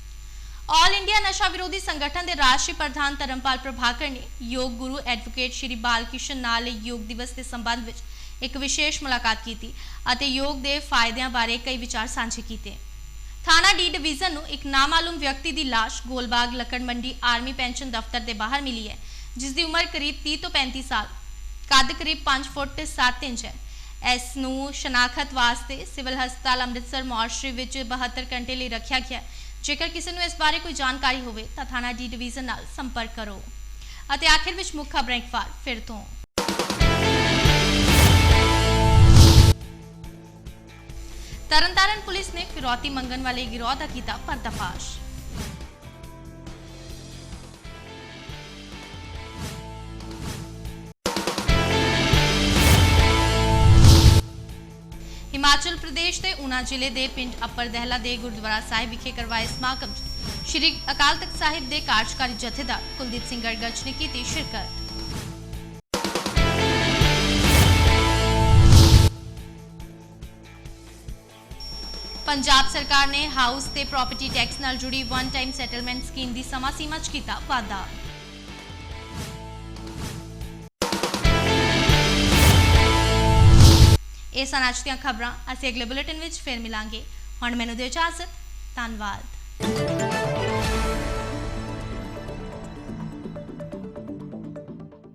ਆਲ ਇੰਡੀਆ ਨਸ਼ਾ ਵਿਰੋਧੀ ਸੰਗਠਨ ਦੇ ਰਾਸ਼ਟਰੀ ਪ੍ਰਧਾਨ ਧਰਮਪਾਲ ਪ੍ਰਭਾਕਰ ਨੇ ਯੋਗ ਗੁਰੂ ਐਡਵੋਕੇਟ ਸ਼੍ਰੀ ਬਾਲਕਿਸ਼ਨ ਨਾਲ ਯੋਗ ਦਿਵਸ ਦੇ ਸੰਬੰਧ ਵਿੱਚ ਇੱਕ ਵਿਸ਼ੇਸ਼ ਮੁਲਾਕਾਤ ਕੀਤੀ ਅਤੇ ਯੋਗ ਦੇ ਫਾਇਦਿਆਂ ਬਾਰੇ ਕਈ ਵਿਚਾਰ ਸਾਂਝੇ ਕੀਤੇ। ਥਾਣਾ ਡੀ ਡਿਵੀਜ਼ਨ ਨੂੰ ਇੱਕ ਨਾਮਾਲੂਮ ਵਿਅਕਤੀ ਦੀ ਲਾਸ਼ ਗੋਲਬਾਗ ਲੱਕੜ ਮੰਡੀ ਆਰਮੀ ਪੈਨਸ਼ਨ ਦਫ਼ਤਰ ਦੇ ਬਾਹਰ ਮਿਲੀ ਹੈ, ਜਿਸ ਦੀ ਉਮਰ ਕਰੀਬ 30 ਤੋਂ 35 ਸਾਲ, ਕੱਦ ਕਰੀਬ 5 ਫੁੱਟ 7 ਇੰਚ ਹੈ। ਇਸ ਨੂੰ ਸ਼ਨਾਖਤ ਵਾਸਤੇ ਸਿਵਲ ਹਸਪਤਾਲ ਅੰਮ੍ਰਿਤਸਰ ਮੋਰਚਰੀ ਵਿੱਚ 72 ਘੰਟੇ ਲਈ ਰੱਖਿਆ ਗਿਆ। ਜੇਕਰ ਕਿਸੇ ਨੂੰ ਇਸ ਬਾਰੇ ਕੋਈ ਜਾਣਕਾਰੀ ਹੋਵੇ ਤਾਂ ਥਾਣਾ ਡੀ ਡਿਵੀਜ਼ਨ ਨਾਲ ਸੰਪਰਕ ਕਰੋ। ਅਤੇ ਆਖਿਰ ਵਿੱਚ ਮੁੱਖ ਖਬਰਾਂ ਇੱਕ ਵਾਰ ਫਿਰ ਤੋਂ। ਤਰਨਤਾਰਨ ਪੁਲਿਸ ਨੇ ਫਿਰੌਤੀ ਮੰਗਣ ਵਾਲੇ ਗਿਰੋਹ ਦਾ ਕੀਤਾ ਪਰਦਾਫਾਸ਼। ਹਿਮਾਚਲ ਪ੍ਰਦੇਸ਼ ਦੇ ਉਨਾ ਜ਼ਿਲ੍ਹੇ ਦੇ ਪਿੰਡ ਅੱਪਰ ਦਹਿਲਾ ਦੇ ਗੁਰਦੁਆਰਾ ਸਾਹਿਬ ਵਿਖੇ ਕਰਵਾਏ ਸਮਾਗਮ। 'ਚ ਸ਼੍ਰੀ ਅਕਾਲ ਤਖਤ ਸਾਹਿਬ ਦੇ ਕਾਰਜਕਾਰੀ ਜਥੇਦਾਰ ਕੁਲਦੀਪ ਸਿੰਘ ਗੜਗੜ ਨੇ ਕੀਤੀ ਸ਼ਿਰਕਤ। ਪੰਜਾਬ ਸਰਕਾਰ ਨੇ ਹਾਊਸ ਤੇ ਪ੍ਰਾਪਰਟੀ ਟੈਕਸ ਨਾਲ ਜੁੜੀ ਵਨ ਟਾਈਮ ਸੈਟਲਮੈਂਟ ਸਕੀਮ ਦੀ ਸਮਾਂ ਸੀਮਾ 'ਚ ਕੀਤਾ ਵਾਧਾ ਇਹ ਸਨ ਅੱਜ ਦੀਆਂ ਖਬਰਾਂ। ਅਸੀਂ ਅਗਲੇ ਬੁਲੇਟਿਨ ਵਿੱਚ ਫੇਰ ਮਿਲਾਂਗੇ। ਹੁਣ ਮੈਨੂੰ ਦਿਓ ਇਜਾਜ਼ਤ। ਧੰਨਵਾਦ।